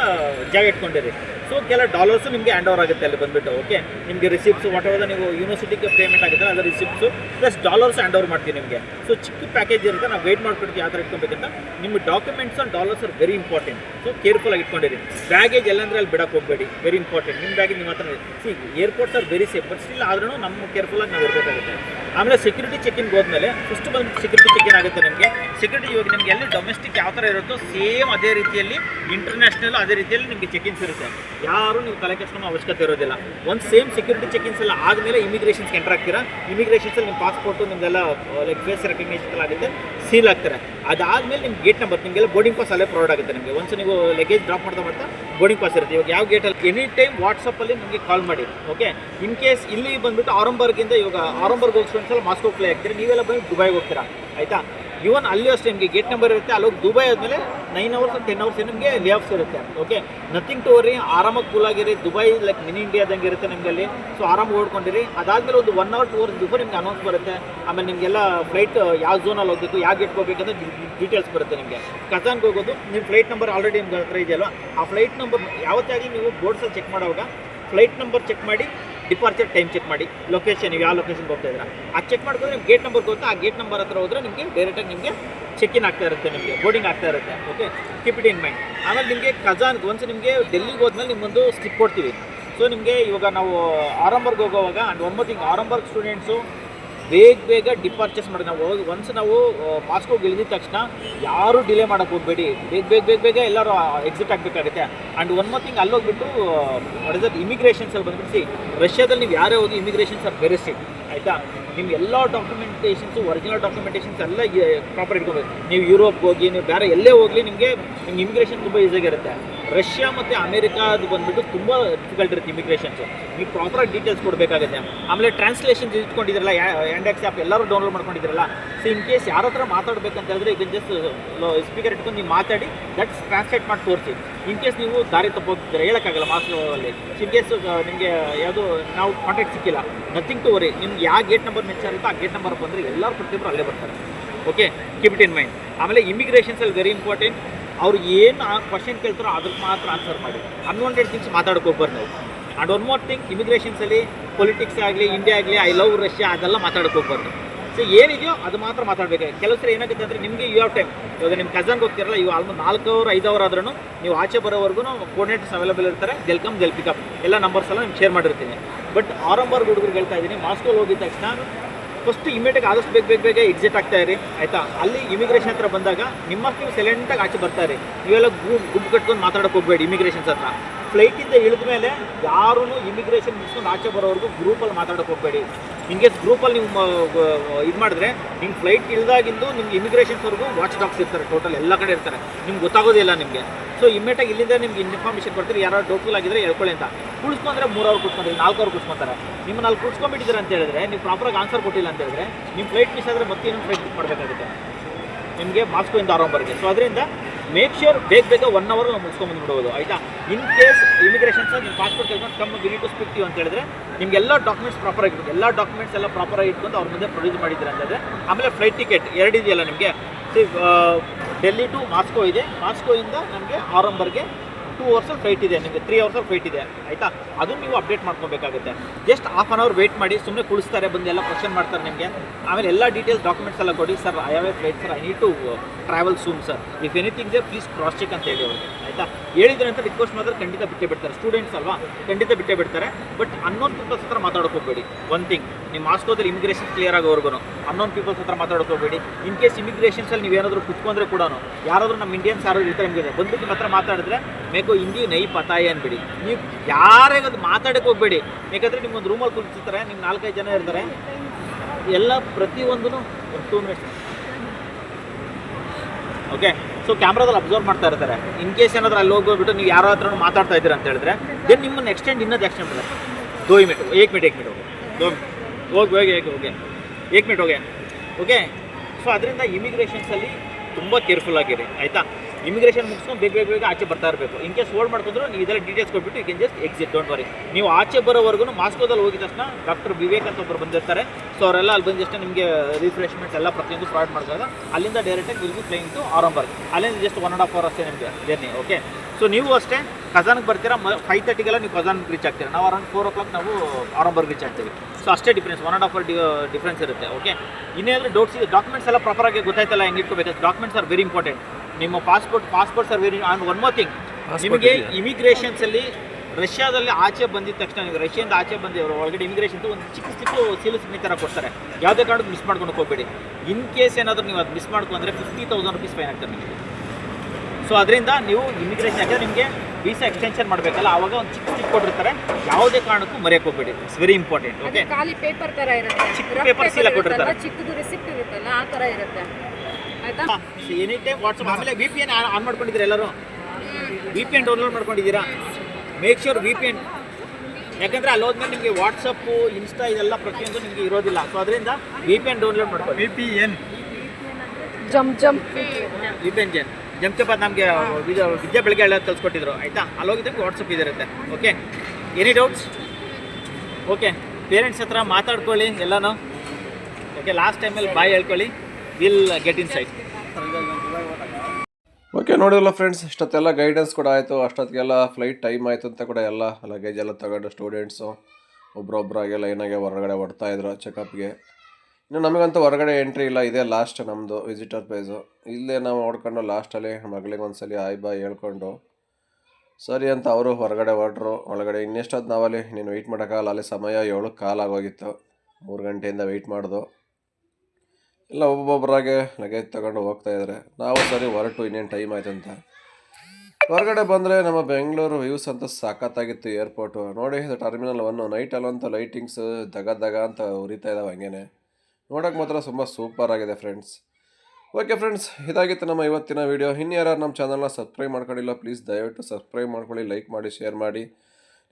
ಜಾಗ ಇಟ್ಕೊಂಡಿರಿ. ಸೊ ಕೆಲ ಡಾಲರ್ಸು ನಿಮಗೆ ಹ್ಯಾಂಡ್ ಓವರ್ ಆಗುತ್ತೆ ಅಲ್ಲಿ ಬಂದುಬಿಟ್ಟು ಓಕೆ ನಿಮಗೆ ರಿಸಿಪ್ಟ್ಸ್ ವಾಟ್ ಎವರ್ ನೀವು ಯೂನಿವರ್ಸಿಟಿಗೆ ಪೇಮೆಂಟ್ ಆಗುತ್ತೆ ಅದರ receipts plus dollars hand over ಮಾಡ್ತೀವಿ ನಿಮಗೆ. ಸೊ ಪ್ಯಾಕೇಜ್ ಇರುತ್ತೆ, ನಾವು ವೆಯ್ಟ್ ಮಾಡ್ಕೊಡ್ತೀವಿ ಯಾವ ಥರ ಇಟ್ಕೊಬೇಕಂತ. ನಿಮ್ಮ documents and dollars are very important so careful ಆಗಿ ಇಟ್ಕೊಂಡಿರಿ. ಬ್ಯಾಗೇಜ್ ಎಲ್ಲಂದ್ರೆ ಅಲ್ಲಿ ಬಿಡಕ್ಕೆ ಹೋಗಬೇಡಿ. ವೆರಿ ಇಂಪಾರ್ಟೆಂಟ್ ನಿಮ್ಮ ಬ್ಯಾಗೇಜ್ ನಿಮ್ಮ ಹತ್ರ see airports are very safe but still ಆದ್ರೂ ನಮ್ಮ ಕೇರ್ಫುಲ್ಲಾಗಿ ನಾವು ಇರಬೇಕಾಗುತ್ತೆ. ಆಮೇಲೆ ಸೆಕ್ಯೂರಿಟಿ ಚೆಕಿಂಗ್ ಹೋದ್ಮೇಲೆ ಫಸ್ಟ್ ಬಂದು ಸೆಕ್ಯೂರಿಟಿ ಚೆಕ್ ಆಗುತ್ತೆ ನಮಗೆ. ಸೆಕ್ಯೂರಿಟಿ ಇವಾಗ ನಿಮಗೆ ಎಲ್ಲಿ ಡೊಮೆಸ್ಟಿಕ್ ಯಾವ ಥರ ಇರುತ್ತೋ ಸೇಮ್ ಅದೇ ರೀತಿಯಲ್ಲಿ ಇಂಟರ್ನ್ಯಾಷನಲ್ ಅದೇ ರೀತಿಯಲ್ಲಿ ನಿಮಗೆ ಚೆಕಿಂಗ್ಸ್ ಇರುತ್ತೆ. ಯಾರು ನೀವು ತಲೆ ಅವಶ್ಯಕತೆ ಇರೋದಿಲ್ಲ. ಒಂದು ಸೇಮ್ ಸೆಕ್ಯೂರಿಟಿ ಚೆಕಿಂಗ್ಸ್ ಎಲ್ಲ ಆದಮೇಲೆ ಇಮಿಗ್ರೇಷನ್ಸ್ಗೆ ಎಂಟರ್ ಆಗ್ತೀರಾ? ಇಮಿಗ್ರೇಷನ್ಸಲ್ಲಿ ನಿಮ್ಮ ಪಾಸ್ಪೋರ್ಟು ನಿಮ್ದೆಲ್ಲ ಲೈಕ್ ಫೇಸ್ ರೆಕಗ್ನೇಷನ್ ಆಗುತ್ತೆ ಸೀಲ್ ಆಗ್ತಾರೆ. ಅದಾದಮೇಲೆ ನಿಮ್ಗೆ ಗೇಟ್ ನಂಬರ್ ನಿಮಗೆಲ್ಲ ಬೋರ್ಡಿಂಗ್ ಪಾಸ್ ಅಲ್ಲೇ ಪ್ರೊವೈಡ್ ಆಗುತ್ತೆ ನಿಮಗೆ. ಒಂದ್ಸ ನೀವು ಲಗೇಜ್ ಡ್ರಾಪ್ ಮಾಡ್ತಾ ಮಾಡ್ತಾ ಬೋರ್ಡಿಂಗ್ ಪಾಸ್ ಇರುತ್ತೆ. ಇವಾಗ ಯಾವ ಗೇಟಲ್ಲಿ ಎನಿ ಟೈಮ್ ವಾಟ್ಸಪ್ಪಲ್ಲಿ ನಿಮಗೆ ಕಾಲ್ ಮಾಡಿ ಓಕೆ ಇನ್ ಕೇಸ್ ಇಲ್ಲಿ ಬಂದುಬಿಟ್ಟು ಆರಂಬರ್ಗಿಂದ ಇವಾಗ ಆರಂಬರ್ಗ್ ಹೋಗಿ ಸ್ಟೂಡೆಂಟ್ಸ್ ಮಾಸ್ಕೋ ಪ್ಲೇ ಆಗ್ತೀರಿ? ನೀವೆಲ್ಲ ಬಂದು ದುಬೈಗೆ ಹೋಗ್ತೀರಾ? ಆಯಿತಾ? ಇವನ್ ಅಲ್ಲಿ ಅಷ್ಟೇ ನಿಮಗೆ ಗೇಟ್ ನಂಬರ್ ಇರುತ್ತೆ. ಅಲ್ಲಿ ಹೋಗಿ ದುಬೈ ಆದಮೇಲೆ ನೈನ್ ಅವರ್ಸ್ ಟೆನ್ ಅವರ್ಸ್ ನಿಮಗೆ ಲೇ ಆಫ್ಸ್ ಇರುತ್ತೆ. ಓಕೆ ನಥಿಂಗ್ ಟು ವರಿ ಆರಾಮಾಗಿ ಕೂಲ್ ಆಗಿರಿ. ದುಬೈ ಲೈಕ್ ಮಿನಿ ಇಂಡಿಯಾದಂಗೆ ಇರುತ್ತೆ ನಿಮಗೆ ಅಲ್ಲಿ ಸೊ ಆರಾಮಾಗಿ ಓಡ್ಕೊಂಡಿರಿ. ಅದಾದಮೇಲೆ ಒಂದು one hour two hours before ನಿಮ್ಗೆ ಅನೌನ್ಸ್ ಬರುತ್ತೆ. ಆಮೇಲೆ ನಿಮಗೆಲ್ಲ ಫ್ಲೈಟ್ ಯಾವ ಝೋನಲ್ಲಿ ಹೋಗಬೇಕು ಯಾವ ಗೇಟ್ ಹೋಗ್ಬೇಕಂತ ಡೀಟೇಲ್ಸ್ ಬರುತ್ತೆ ನಿಮಗೆ. ಕಜಾನ್ಗೆ ಹೋಗೋದು ನಿಮ್ಮ ಫ್ಲೈಟ್ ನಂಬರ್ ಆಲ್ರೆಡಿ ನಿಮ್ಗೆ ಹತ್ರ ಇದೆಯಲ್ವ? ಆ ಫ್ಲೈಟ್ ನಂಬರ್ ಯಾವತ್ತೇ ಆಗಲಿ ನೀವು ಬೋರ್ಡ್ಸಲ್ಲಿ ಚೆಕ್ ಮಾಡುವಾಗ ಫ್ಲೈಟ್ ನಂಬರ್ ಚೆಕ್ ಮಾಡಿ ಡಿಪಾರ್ಚರ್ ಟೈಮ್ ಚೆಕ್ ಮಾಡಿ ಲೊಕೇಶನ್ ನೀವು ಯಾವ ಲೊಕೇಶನ್ಗೆ ಹೋಗ್ತಾ ಇದ್ದೀರಾ? ಆ ಚೆಕ್ ಮಾಡ್ಕೊಂಡ್ರೆ ನಿಮ್ಗೆ ಗೇಟ್ ನಂಬರ್ ಗೊತ್ತಾ? ಆ ಗೇಟ್ ನಂಬರ್ ಹತ್ರ ಹೋದ್ರೆ ನಿಮಗೆ ಡೈರೆಕ್ಟಾಗಿ ನಿಮಗೆ ಚೆಕ್ ಇನ್ ಆಗ್ತಾ ಇರುತ್ತೆ ನಿಮಗೆ ಬೋರ್ಡಿಂಗ್ ಆಗ್ತಾ ಇರುತ್ತೆ okay keep it in mind ಆಮೇಲೆ ನಿಮಗೆ ಖಜಾನ್ ಒನ್ಸ್ ನಿಮಗೆ ಡೆಲ್ಲಿಗೆ ಹೋದ್ಮೇಲೆ ನಿಮ್ಮೊಂದು ಸ್ಲಿಪ್ ಕೊಡ್ತೀವಿ. ಸೊ ನಿಮಗೆ ಇವಾಗ ನಾವು ಆರಂಭರ್ಗೆ ಹೋಗೋವಾಗ ಆ್ಯಂಡ್ ಒಂಬತ್ತು ಮೋರ್ ಥಿಂಗ್ ಆರಂಭರ್ಗ್ ಸ್ಟೂಡೆಂಟ್ಸು ಬೇಗ ಬೇಗ ಡಿಪಾರ್ಚರ್ಸ್ ಮಾಡಿ ನಾವು ಹೋಗಿ ಒನ್ಸ್ ನಾವು ಮಾಸ್ಕೋಗೆ ಇಳಿದಿದ ತಕ್ಷಣ ಯಾರೂ ಡಿಲೇ ಮಾಡೋಕ್ಕೆ ಹೋಗಬೇಡಿ. ಬೇಗ ಬೇಗ ಬೇಗ ಬೇಗ ಎಲ್ಲರೂ ಎಕ್ಸಿಟ್ ಆಗಬೇಕಾಗುತ್ತೆ. ಆ್ಯಂಡ್ ಒನ್ ಮೋರ್ ಥಿಂಗ್ ಅಲ್ಲಿ ಹೋಗ್ಬಿಟ್ಟು ವಾಟ್ ಇಸ್ ದಟ್ ಇಮಿಗ್ರೇಷನ್ಸಲ್ಲಿ ಬಂದ್ಬಿಟ್ಟು ರಷ್ಯಾದಲ್ಲಿ ನೀವು ಯಾರೇ ಹೋಗಿ ಇಮಿಗ್ರೇಷನ್ಸ್ ಆರ್ ಬೆರೆಸಿ ಆಯಿತಾ? ನಿಮ್ಮ ಎಲ್ಲ ಡಾಕ್ಯುಮೆಂಟೇಷನ್ಸು ಒರಿಜಿನಲ್ ಡಾಕ್ಯುಮೆಂಟೇಷನ್ಸ್ ಎಲ್ಲ ಪ್ರಾಪರ್ ಇಟ್ಕೋಬೇಕು. ನೀವು ಯುರೋಪ್ಗೆ ಹೋಗಿ, ನೀವು ಬೇರೆ ಎಲ್ಲೇ ಹೋಗಲಿ ನಿಮಗೆ ನಿಮ್ಮ ಇಮಿಗ್ರೇಷನ್ ತುಂಬ ಈಸಿಯಾಗಿರುತ್ತೆ ರಷ್ಯಾ ಮತ್ತು ಅಮೇರಿಕಾದ ಬಂದ್ಬಿಟ್ಟು ತುಂಬ ಡಿಫಿಕಲ್ಟ್ ಇರುತ್ತೆ ಇಮಿಗ್ರೇಷನ್ಸು ನೀವು ಪ್ರಾಪರಾಗಿ ಡೀಟೇಲ್ಸ್ ಕೊಡಬೇಕಾಗುತ್ತೆ. ಆಮೇಲೆ ಟ್ರಾನ್ಸ್ಲೇಷನ್ ಇಟ್ಕೊಂಡಿದ್ರಲ್ಲ ಆ್ಯಂಡೆಕ್ಸ್ ಆ್ಯಪ್ ಎಲ್ಲರೂ ಡೌನ್ಲೋಡ್ ಮಾಡ್ಕೊಂಡಿದ್ರಲ್ಲ. ಸೊ ಇನ್ ಕೇಸ್ ಯಾರ ಹತ್ರ ಮಾತಾಡ್ಬೇಕಂತ ಹೇಳಿದ್ರೆ ಈಗ ಜಸ್ಟ್ ಸ್ಪೀಕರ್ ಇಟ್ಕೊಂಡು ನೀವು ಮಾತಾಡಿ ದಟ್ಸ್ ಟ್ರಾನ್ಸ್ಲೇಟ್ ಮಾಡಿ ತೋರಿಸಿ. ಇನ್ ಕೇಸ್ ನೀವು ದಾರಿ ತಪ್ಪೋಗ್ತಿದ್ರೆ, ಹೇಳೋಕ್ಕಾಗಲ್ಲ ಮಾಸ್ಕೋಲ್ಲಿ ಇನ್ ಕೇಸ್ ನಿಮಗೆ ಯಾವುದು, ನಾವು ಕಾಂಟ್ಯಾಕ್ಟ್ ಸಿಕ್ಕಿಲ್ಲ. ನಥಿಂಗ್ ಟು ವರಿ ನಿಮ್ಗೆ ಯಾವ ಗೇಟ್ ನಂಬರ್ ಮೆನ್ಷನ್ ಇರುತ್ತೋ ಆ ಗೇಟ್ ನಂಬರ್ ಬಂದರೆ ಎಲ್ಲರೂ ಪ್ರತಿಯೊಬ್ಬರು ಅಲ್ಲೇ ಬರ್ತಾರೆ. Okay keep it in mind ಆಮೇಲೆ ಇಮಿಗ್ರೇಷನ್ಸ್ ಅಲ್ಲಿ ವೆರಿ ಇಂಪಾರ್ಟೆಂಟ್ ಅವ್ರು ಏನು ಆ ಕ್ವಶನ್ ಕೇಳ್ತಾರೋ ಅದಕ್ಕೆ ಮಾತ್ರ ಆನ್ಸರ್ ಮಾಡಿ. ಅನ್ವಾಂಟೆಡ್ ಥಿಂಗ್ಸ್ ಮಾತಾಡ್ಕೋಬಾರ್ದು ನಾವು. ಆ್ಯಂಡ್ ಒನ್ ಮೋರ್ ಥಿಂಗ್ ಇಮಿಗ್ರೇಷನ್ಸಲ್ಲಿ ಪೊಲಿಟಿಕ್ಸ್ ಆಗಲಿ ಇಂಡಿಯಾ ಆಗಲಿ ಐ ಲವ್ ರಷ್ಯಾ ಅದೆಲ್ಲ ಮಾತಾಡ್ಕೋಬಾರ್ದು ಸೊ ಏನಿದೆಯೋ ಅದು ಮಾತ್ರ ಮಾತಾಡಬೇಕು. ಕೆಲವು ಸರಿ ಏನಾಗುತ್ತೆ ಅಂದರೆ ನಿಮಗೆ ಯು ಟೈಮ್ ಇವಾಗ ನಿಮ್ಮ ಕಸನ್ ಹೋಗ್ತಿರಲ್ಲ, ಇವು ಆಲ್ಮೋಸ್ಟ್ ನಾಲ್ಕು ಅವರ್ ಐದು ಅವರ್ ಆದ್ರೂ ನೀವು ಆಚೆ ಬರೋವರೆಗೂ ಕೋರ್ಡಿನೇಟರ್ಸ್ ಅವೈಲೇಬಲ್ ಇರ್ತಾರೆ. ವೆಲ್ಕಮ್ ಜೆಲ್ ಪಿಕಪ್ ಎಲ್ಲ ನಂಬರ್ಸ್ ಎಲ್ಲ ನಿಮ್ಗೆ ಶೇರ್ ಮಾಡಿರ್ತೀನಿ. ಬಟ್ ಆರಂಭರ್ ಹುಡುಗರು ಹೇಳ್ತಾ ಇದ್ದೀನಿ ಮಾಸ್ಕೋಲ್ ಹೋಗಿದ ತಕ್ಷಣ ಫಸ್ಟ್ ಇಮಿಡಿಯೇಟ್ ಆದಷ್ಟು ಬೇಗ ಬೇಗ ಎಕ್ಸಿಟ್ ಆಗ್ತಾ ಇರಿ, ಆಯ್ತಾ? ಅಲ್ಲಿ ಇಮಿಗ್ರೇಷನ್ ಹತ್ರ ಬಂದಾಗ ನಿಮ್ಮ ನೀವು ಸೈಲೆಂಟಾಗಿ ಆಚೆ ಬರ್ತಾ ಇರಿ. ನೀವೆಲ್ಲ ಗುಂಪು ಗುಂಪು ಕಟ್ಕೊಂಡು ಮಾತಾಡೋಕೆ ಹೋಗ್ಬೇಡಿ ಇಮಿಗ್ರೇಷನ್ಸ್ ಹತ್ರ. ಫ್ಲೈಟಿಂದ ಇಳಿದ ಮೇಲೆ ಯಾರೂ ಇಮಿಗ್ರೇಷನ್ ಮುಗಿಸ್ಕೊಂಡು ಆಚೆ ಬರೋವರೆಗೂ ಗ್ರೂಪಲ್ಲಿ ಮಾತಾಡಕ್ಕೆ ಹೋಗಬೇಡಿ. ಇನ್ಕೇಸ್ ಗ್ರೂಪಲ್ಲಿ ನೀವು ಇದು ಮಾಡಿದ್ರೆ ನಿಮ್ಮ ಫ್ಲೈಟ್ ಇಳ್ದಾಗಿಂದು ನಿಮ್ಗೆ ಇಮಿಗ್ರೇಷನ್ಸ್ವರೆಗೂ ವಾಚ್ ಡಾಕ್ಸ್ ಇರ್ತಾರೆ ಟೋಟಲ್ ಎಲ್ಲ ಕಡೆ ಇರ್ತಾರೆ. ನಿಮ್ಗೆ ಗೊತ್ತಾಗೋದಿಲ್ಲ ನಿಮಗೆ. ಸೊ ಇಮ್ಮಿಡಿಯೇಟಾಗಿ ಇಲ್ಲಿಂದ ನಿಮ್ಗೆ ಇನ್ಫಾರ್ಮೇಷನ್ ಕೊಡ್ತೀರಿ ಯಾರು ಡೌಟ್ಫುಲ್ ಆಗಿದ್ರೆ ಹೇಳ್ಕೊಳ್ಳಿ ಅಂತ. ಕುಳಿಸ್ಕೊಂಡ್ರೆ ಮೂರು ಅವ್ರು ಕುಳಿಸ್ಕೊಂಡ್ರೆ, ನಾಲ್ಕು ಅವ್ರು ನಿಮ್ಮನ್ನ ಅಲ್ಲಿ ಕುಳಿಸ್ಕೊಂಡ್ಬಿಟ್ಟಿದ್ದಾರೆ ಅಂತ ಹೇಳಿದ್ರೆ, ನೀವು ಪ್ರಾಪರಾಗಿ ಆನ್ಸರ್ ಕೊಟ್ಟಿಲ್ಲ ಅಂತ ಹೇಳಿದ್ರೆ ನಿಮ್ಮ ಫ್ಲೈಟ್ ಮಿಸ್ ಆದರೆ ಮತ್ತೆ ಇನ್ನೊಂದು ಫ್ಲೈಟ್ ಬುಕ್ ಮಾಡಬೇಕಾಗುತ್ತೆ. ನಿಮಗೆ ಮಾಸ್ಕೋಯಿಂದ ಆರಂಭರಿಗೆ ಸೊ ಅದರಿಂದ ಮೇಕ್ ಶ್ಯೂರ್ ಬೇಗ ಬೇಗ ಒನ್ ಅವರ್ ನಾವು ಮುಗಿಸ್ಕೊಂಡ್ಬಂದ್ಬಿಡ್ಬೋದು ಆಯಿತಾ? ಇನ್ ಕೇಸ್ ಇಮಿಗ್ರೇಷನ್ಸ್ ನಿಮ್ಮ ಪಾಸ್ಪೋರ್ಟ್ ಕೇಳ್ಕೊಂಡು ಕಮ್ಮಿ ವಿ ಟು ಸ್ಪೀಕ್ ಅಂತ ಹೇಳಿದ್ರೆ ನಿಮ್ಗೆಲ್ಲ ಡಾಕ್ಯುಮೆಂಟ್ಸ್ ಪ್ರಾಪರ್ ಆಗಿರ್ಬೇಕು ಎಲ್ಲ ಡಾಕ್ಯುಮೆಂಟ್ಸ್ ಎಲ್ಲ ಪ್ರಾಪರ್ ಆಗಿ ಇಟ್ಕೊಂಡು ಅವ್ರ ಮುಂದೆ ಪ್ರೊಡ್ಯೂಸ್ ಮಾಡಿದ್ದೀರ ಅಂತಂದರೆ ಆಮೇಲೆ ಫ್ಲೈಟ್ ಟಿಕೆಟ್ ಎರಡು ಇದೆಯಲ್ಲ ನಿಮಗೆ. ಡೆಲ್ಲಿ ಟು ಮಾಸ್ಕೋ ಇದೆ. ಮಾಸ್ಕೋಯಿಂದ ನಮಗೆ ಆರಂಭರ್ಗೆ ಟೂ ಅವರ್ಸ್ ಅವರ್ಸಲ್ಲಿ ಫ್ಲೈಟ್ ಇದೆ, ನಿಮಗೆ ತ್ರೀ ಅವರ್ಸಲ್ಲಿ ಫ್ಲೈಟ್ ಇದೆ, ಆಯಿತಾ? ಅದನ್ನು ನೀವು ಅಪ್ಡೇಟ್ ಮಾಡ್ಕೋಬೇಕಾಗುತ್ತೆ. Just half an hour wait ಮಾಡಿ ಸುಮ್ಮನೆ ಕುಳಿಸ್ತಾರೆ, ಬಂದು ಎಲ್ಲ ಕ್ವಶನ್ ಮಾಡ್ತಾರೆ ನಿಮಗೆ. ಆಮೇಲೆ ಎಲ್ಲ ಡೀಟೇಲ್ಸ್ ಡಾಕ್ಯುಮೆಂಟ್ಸ್ ಎಲ್ಲ ಕೊಡಿ. Sir I have a flight sir I need to travel soon sir if anything ಇದೆ ಪ್ಲೀಸ್ ಕ್ರಾಸ್ ಚೆಕ್ ಅಂತ ಹೇಳಿ ಅವ್ರಿಗೆ. ಆಯಿತಾ? ಹೇಳಿದ್ರೆ ಅಂತ ರಿಕ್ವೆಸ್ಟ್ ಮಾಡಿದ್ರೆ ಖಂಡಿತ ಬಿಟ್ಟೇ ಬಿಡ್ತಾರೆ. ಸ್ಟೂಡೆಂಟ್ಸ್ ಅಲ್ವಾ? ಖಂಡಿತ ಬಿಟ್ಟೇ ಬಿಡ್ತಾರೆ. ಬಟ್ ಅನ್ನೋನ್ ಪೀಪಲ್ಸ್ ಹತ್ರ ಮಾತಾಡೋಕೆ ಹೋಗಬೇಡಿ. ಒನ್ ಥಿಂಗ್ ನಿಮ್ಮ ಮಾಸ್ಕೋದಲ್ಲಿ ಇಮಿಗ್ರೇಷನ್ ಕ್ಲಿಯರ್ ಆಗೋವರೆಗೂ ಅನ್ನೋನ್ ಪೀಪಲ್ಸ್ ಹತ್ರ ಮಾತಾಡೋಕೆ ಹೋಗಬೇಡಿ. ಇನ್ ಕೇಸ್ ಇಮಿಗ್ರೇಷನ್ಸಲ್ಲಿ ನೀವೇನಾದರೂ ಕುತ್ಕೊಂಡ್ರೆ ಕೂಡ ಯಾರಾದರೂ ನಮ್ಮ ಇಂಡಿಯನ್ಸ್ ಯಾರು ಇರ್ತಾರೆ ನಿಮಗೆ, ಬಂದು ನಿಮ್ಮ ಹತ್ರ ಮಾತಾಡಿದ್ರೆ, ಮೇಕೋ ಹಿಂದಿ ನೈ ಪತಾಯ ಅನ್ಬೇಡಿ. ನೀವು ಯಾರೇ ಅದು ಮಾತಾಡಕ್ಕೆ ಹೋಗ್ಬೇಡಿ. ಯಾಕಂದರೆ ನಿಮ್ಮೊಂದು ರೂಮಲ್ಲಿ ಕೂರಿಸಿರ್ತಾರೆ ನಿಮ್ಮ ನಾಲ್ಕೈದು ಜನ ಇರ್ತಾರೆ. ಎಲ್ಲ ಪ್ರತಿಯೊಂದೂ ಟೂ ಮಿನಿಟ್ಸ್ ಓಕೆ ಸೊ ಕ್ಯಾಮ್ರಾದಲ್ಲಿ ಅಬ್ಸರ್ವ್ ಮಾಡ್ತಾ ಇರ್ತಾರೆ. ಇನ್ ಕೇಸ್ ಏನಾದರೂ ಅಲ್ಲಿ ಹೋಗ್ಬಿಟ್ಟು ನೀವು ಯಾರ ಹತ್ರ ಮಾತಾಡ್ತಾ ಇದ್ದೀರಾ ಅಂತ ಹೇಳಿದ್ರೆ ದೆನ್ ನಿಮ್ಮನ್ನು ಎಕ್ಸ್ಟೆಂಡ್ ಇನ್ನೊಂದು ಎಕ್ಸ್ಟೆಂಡ್ ಮಾಡ್ತಾರೆ ದೋ ಮಿನಿಟ್ ಏಕ್ ಮಿನಿಟ್ ಏಕ್ ಮಿನಿಟ್ ಹೋಗಿ ಹೋಗಿ ಹೋಗಿ, ಹೇಗೆ, ಹೋಗಿ. ಏಕ್ ಮಿನಿಟ್ ಹೋಗಿ ಓಕೆ ಸೊ ಅದರಿಂದ ಇಮಿಗ್ರೇಷನ್ಸಲ್ಲಿ ತುಂಬ ಕೇರ್ಫುಲ್ ಆಗಿರಿ, ಆಯಿತಾ? ಇಮಿಗ್ರೇಷನ್ ಮುಗಿಸ್ಕೊಂಡು ಬೇಗ ಬೇಗ ಬೇಗ ಆಚೆ ಬರ್ತಾ ಇರಬೇಕು. ಇನ್ ಕೇಸ್ ಹೋಲ್ಡ್ ಮಾಡ್ಕೊಂಡ್ರು ನೀವು ಇದೆಲ್ಲ ಡೀಟೇಲ್ಸ್ ಕೊಟ್ಬಿಟ್ಟು you can just exit don't worry ನೀವು ಆಚೆ ಬರೋವರೆಗೂ ಮಾಸ್ಕೋದಲ್ಲಿ ಹೋಗಿದ ತಕ್ಷಣ ಡಾಕ್ಟರ್ ವಿವೇಕ್ ಅಂತ ಒಬ್ಬರು ಬಂದಿರ್ತಾರೆ. ಸೊ ಅವರೆಲ್ಲ ಅಲ್ಲಿ ಬಂದ ಜಸ್ಟ್ ನಿಮಗೆ ರಿಫ್ರೆಶ್ಮೆಂಟ್ಸ್ ಎಲ್ಲ ಪ್ರತಿಯೊಂದು ಪ್ರೊವೈಡ್ ಮಾಡ್ತಾರೆ ಅಲ್ಲಿಂದ ಡೈರೆಕ್ಟಾಗಿ ವಿಲ್ ಬಿ ಪ್ಲೇಯಿಂಗ್ ಟು ಆರಂಬರ್ಗ್ ಅಲ್ಲಿಂದ just one and half hour ಅಷ್ಟೇ ನಿಮಗೆ ಜರ್ನಿ ಓಕೆ ಸೊ ನೀವು ಅಷ್ಟೇ ಕಜಾನ್ಗೆ ಬರ್ತೀರಾ ಫೈವ್ ತರ್ಟಿಗೆಲ್ಲ ನೀವು ಕಜಾನ್ ರೀಚ್ ಆಗ್ತೀರಾ. ನಾವು ಅರೌಂಡ್ ಫೋರ್ ಓ ಕ್ಲಾಕ್ ನಾವು ಆರಂಬರ್ಗ್ ರೀಚ್ ಆಗ್ತೀವಿ. ಸೊ ಅಷ್ಟೇ difference one and half hour difference ಇರುತ್ತೆ ಓಕೆ ಇನ್ನೇನಾದರೂ ಡೌಟ್ಸ್ ಡಾಕ್ಯುಮೆಂಟ್ಸ್ ಎಲ್ಲ ಪ್ರಾಪರಾಗಿ ಗೊತ್ತಾಯ್ತಲ್ಲ, ಹೆಂಗೆ ಇಟ್ಕೋಬೇಕು? ಡಾಕ್ಯುಮೆಂಟ್ಸ್ ಆರ್ ವೆರಿ ಇಂಪಾರ್ಟೆಂಟ್ ನಿಮ್ಮ passport passports survey very and one more thing ನಿಮಗೆ ಇಮಿಗ್ರೇಷನ್ಸಲ್ಲಿ ರಷ್ಯಾದಲ್ಲಿ ಆಚೆ ಬಂದಿದ ತಕ್ಷಣ ನೀವು ರಷ್ಯಾದಿಂದ ಆಚೆ ಬಂದಿರೋ ಒಳಗಡೆ ಇಮಿಗ್ರೇಷನ್ ಒಂದು ಚಿಕ್ಕ ಚಿಕ್ಕ ಸೀಲು ಸಿಗ್ನಿ ಥರ ಕೊಡ್ತಾರೆ. ಯಾವುದೇ ಕಾರಣಕ್ಕೂ ಮಿಸ್ ಮಾಡ್ಕೊಂಡು ಹೋಗಬೇಡಿ. ಇನ್ ಕೇಸ್ ಏನಾದರೂ ನೀವು ಅದು ಮಿಸ್ ಮಾಡ್ಕೊಂಡ್ರೆ ಫಿಫ್ಟಿ ತೌಸಂಡ್ ರುಪೀಸ್ ಫೈನ್ ಆಗ್ತಾರೆ ನಿಮಗೆ. ಸೊ ಅದರಿಂದ ನೀವು ಇಮಿಗ್ರೇಷನ್ ಯಾಕಂದರೆ ನಿಮಗೆ ವೀಸಾ ಎಕ್ಸ್ಟೆನ್ಷನ್ ಮಾಡಬೇಕಲ್ಲ ಆವಾಗ ಒಂದು ಚಿಕ್ಕ ಚಿಕ್ಕ ಕೊಟ್ಟಿರ್ತಾರೆ. ಯಾವುದೇ ಕಾರಣಕ್ಕೂ ಮರೆಯಕ್ಕೆ ಹೋಗಬೇಡಿ. ಇಟ್ಸ್ ವೆರಿ ಇಂಪಾರ್ಟೆಂಟ್
ಅದು
ಓಕೆ
ಖಾಲಿ ಪೇಪರ್ ತರ ಇರುತ್ತೆ.
ಚಿಕ್ಕ ಪೇಪರ್
ಇರುತ್ತಲ್ಲ,
ಕೊಟ್ಟಿರ್ತಾರೆ.
ಚಿಕ್ಕದು ರಿಸಿಪ್ಟ್ ಇರುತ್ತಲ್ಲ ಆ ಥರ ಇರುತ್ತೆ. ಆಯ್ತಾ?
ಎನಿ ಟೈಮ್ ವಾಟ್ಸಪ್ ಆಮೇಲೆ ವಿ ಪಿ ಎನ್ ಆನ್ ಮಾಡ್ಕೊಂಡಿದ್ದೀರಾ ಎಲ್ಲರೂ? ವಿ ಪಿ ಎನ್ ಡೌನ್ಲೋಡ್ ಮಾಡ್ಕೊಂಡಿದ್ದೀರಾ? Make sure V P N ಯಾಕಂದರೆ ಅಲ್ಲಿ ಹೋದ್ಮೇಲೆ ನಿಮಗೆ ವಾಟ್ಸಪ್ಪು ಇನ್ಸ್ಟಾ ಇದೆಲ್ಲ ಪ್ರತಿಯೊಂದು ನಿಮಗೆ ಇರೋದಿಲ್ಲ. ಸೊ ಅದರಿಂದ ವಿ ಪಿ ಎನ್ ಡೌನ್ಲೋಡ್ ಮಾಡ್ಕೊಳ್ಳಿ. V P N
jump jump
V P N Jan. ಜಂಪ್ಚಪಾತ್ ನಮಗೆ ವಿದ್ಯಾ ವಿದ್ಯಾ ಬೆಳಗ್ಗೆ ಎಲ್ಲ ಕಲ್ಸ್ಕೊಟ್ಟಿದ್ರು. ಆಯಿತಾ? ಅಲ್ಲಿ ಹೋಗಿದ್ದಾಗ ವಾಟ್ಸಪ್ ಇದಿರುತ್ತೆ. Okay any doubts okay parents ಹತ್ರ ಮಾತಾಡ್ಕೊಳ್ಳಿ ಎಲ್ಲನೂ. ಓಕೆ ಲಾಸ್ಟ್ ಟೈಮಲ್ಲಿ ಬಾಯ್ ಹೇಳ್ಕೊಳ್ಳಿ. ವಿಲ್ ಗೆಟ್ ಇನ್
ಓಕೆ ನೋಡಿರಲ್ಲ ಫ್ರೆಂಡ್ಸ್ ಇಷ್ಟೊತ್ತೆಲ್ಲ ಗೈಡೆನ್ಸ್ ಕೂಡ ಆಯಿತು. ಅಷ್ಟೊತ್ತಿಗೆಲ್ಲ ಫ್ಲೈಟ್ ಟೈಮ್ ಆಯಿತು ಅಂತ ಕೂಡ ಎಲ್ಲ ಲಗೇಜ್ ಎಲ್ಲ ತಗೊಂಡು ಸ್ಟೂಡೆಂಟ್ಸು ಒಬ್ರೊಬ್ರಾಗೆ ಲೈನಾಗೆ ಹೊರಗಡೆ ಹೊಡ್ತಾ ಇದ್ರು ಚೆಕಪ್ಗೆ ಇನ್ನು ನಮಗಂತೂ ಹೊರಗಡೆ ಎಂಟ್ರಿ ಇಲ್ಲ, ಇದೇ ಲಾಸ್ಟ್ ನಮ್ಮದು ವಿಸಿಟರ್ ಪ್ಲೇಸು ಇಲ್ಲೇ ನಾವು ಹೊಡ್ಕೊಂಡು ಲಾಸ್ಟಲ್ಲಿ ಮಗಳಿಗೆ ಒಂದ್ಸಲಿ ಆಯ್ ಬಾಯ್ ಹೇಳ್ಕೊಂಡು, ಸರಿ ಅಂತ ಅವರು ಹೊರಗಡೆ ಹೊರಟ್ರು ಒಳಗಡೆ ಇನ್ನೆಷ್ಟೊತ್ತು ನಾವಲ್ಲಿ, ನೀನು ವೆಯ್ಟ್ ಮಾಡೋಕ್ಕಾಗಲ್ಲ, ಅಲ್ಲಿ ಸಮಯ ಏಳು ಕಾಲಾಗೋಗಿತ್ತು. ಮೂರು ಗಂಟೆಯಿಂದ ವೆಯ್ಟ್ ಮಾಡ್ದು. ಎಲ್ಲ ಒಬ್ಬೊಬ್ಬರಾಗೆ ಲಗೇಜ್ ತಗೊಂಡು ಹೋಗ್ತಾ ಇದ್ದಾರೆ ನಾವು ಸರಿ ಹೊರಟು, ಇನ್ನೇನು ಟೈಮ್ ಆಯ್ತು ಅಂತ. ಹೊರಗಡೆ ಬಂದರೆ ನಮ್ಮ ಬೆಂಗಳೂರು ವ್ಯೂಸ್ ಅಂತ ಸಾಕತ್ತಾಗಿತ್ತು ಏರ್ಪೋರ್ಟು ನೋಡಿ ಟರ್ಮಿನಲ್ ಒನ್ನು ಅಲ್ಲೊಂಥ ಲೈಟಿಂಗ್ಸ್ ದಗ ದಗ ಅಂತ ಉರಿತಾ ಇದ್ದಾವೆ ಹಂಗೇನೆ. ನೋಡೋಕೆ ಮಾತ್ರ ತುಂಬ ಸೂಪರ್ ಆಗಿದೆ ಫ್ರೆಂಡ್ಸ್ ಓಕೆ ಫ್ರೆಂಡ್ಸ್ ಇದಾಗಿತ್ತು ನಮ್ಮ ಇವತ್ತಿನ ವೀಡಿಯೋ ಇನ್ನು ಯಾರು ನಮ್ಮ ಚಾನಲ್ನ ಸಬ್ಸ್ಕ್ರೈಬ್ ಮಾಡ್ಕೊಂಡಿಲ್ಲ ಪ್ಲೀಸ್ ದಯವಿಟ್ಟು ಸಬ್ಸ್ಕ್ರೈಬ್ ಮಾಡ್ಕೊಳ್ಳಿ ಲೈಕ್ ಮಾಡಿ ಶೇರ್ ಮಾಡಿ.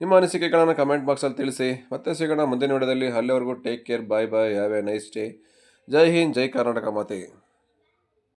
ನಿಮ್ಮ ಅನಿಸಿಕೆಗಳನ್ನು ಕಮೆಂಟ್ ಬಾಕ್ಸಲ್ಲಿ ತಿಳಿಸಿ. ಮತ್ತೆ ಸಿಗೋಣ ಮುಂದಿನ ವಿಡಿಯೋದಲ್ಲಿ ಅಲ್ಲಿವರೆಗೂ take care bye bye have a nice day જય હિન્દ જય કર્ણાટક માતે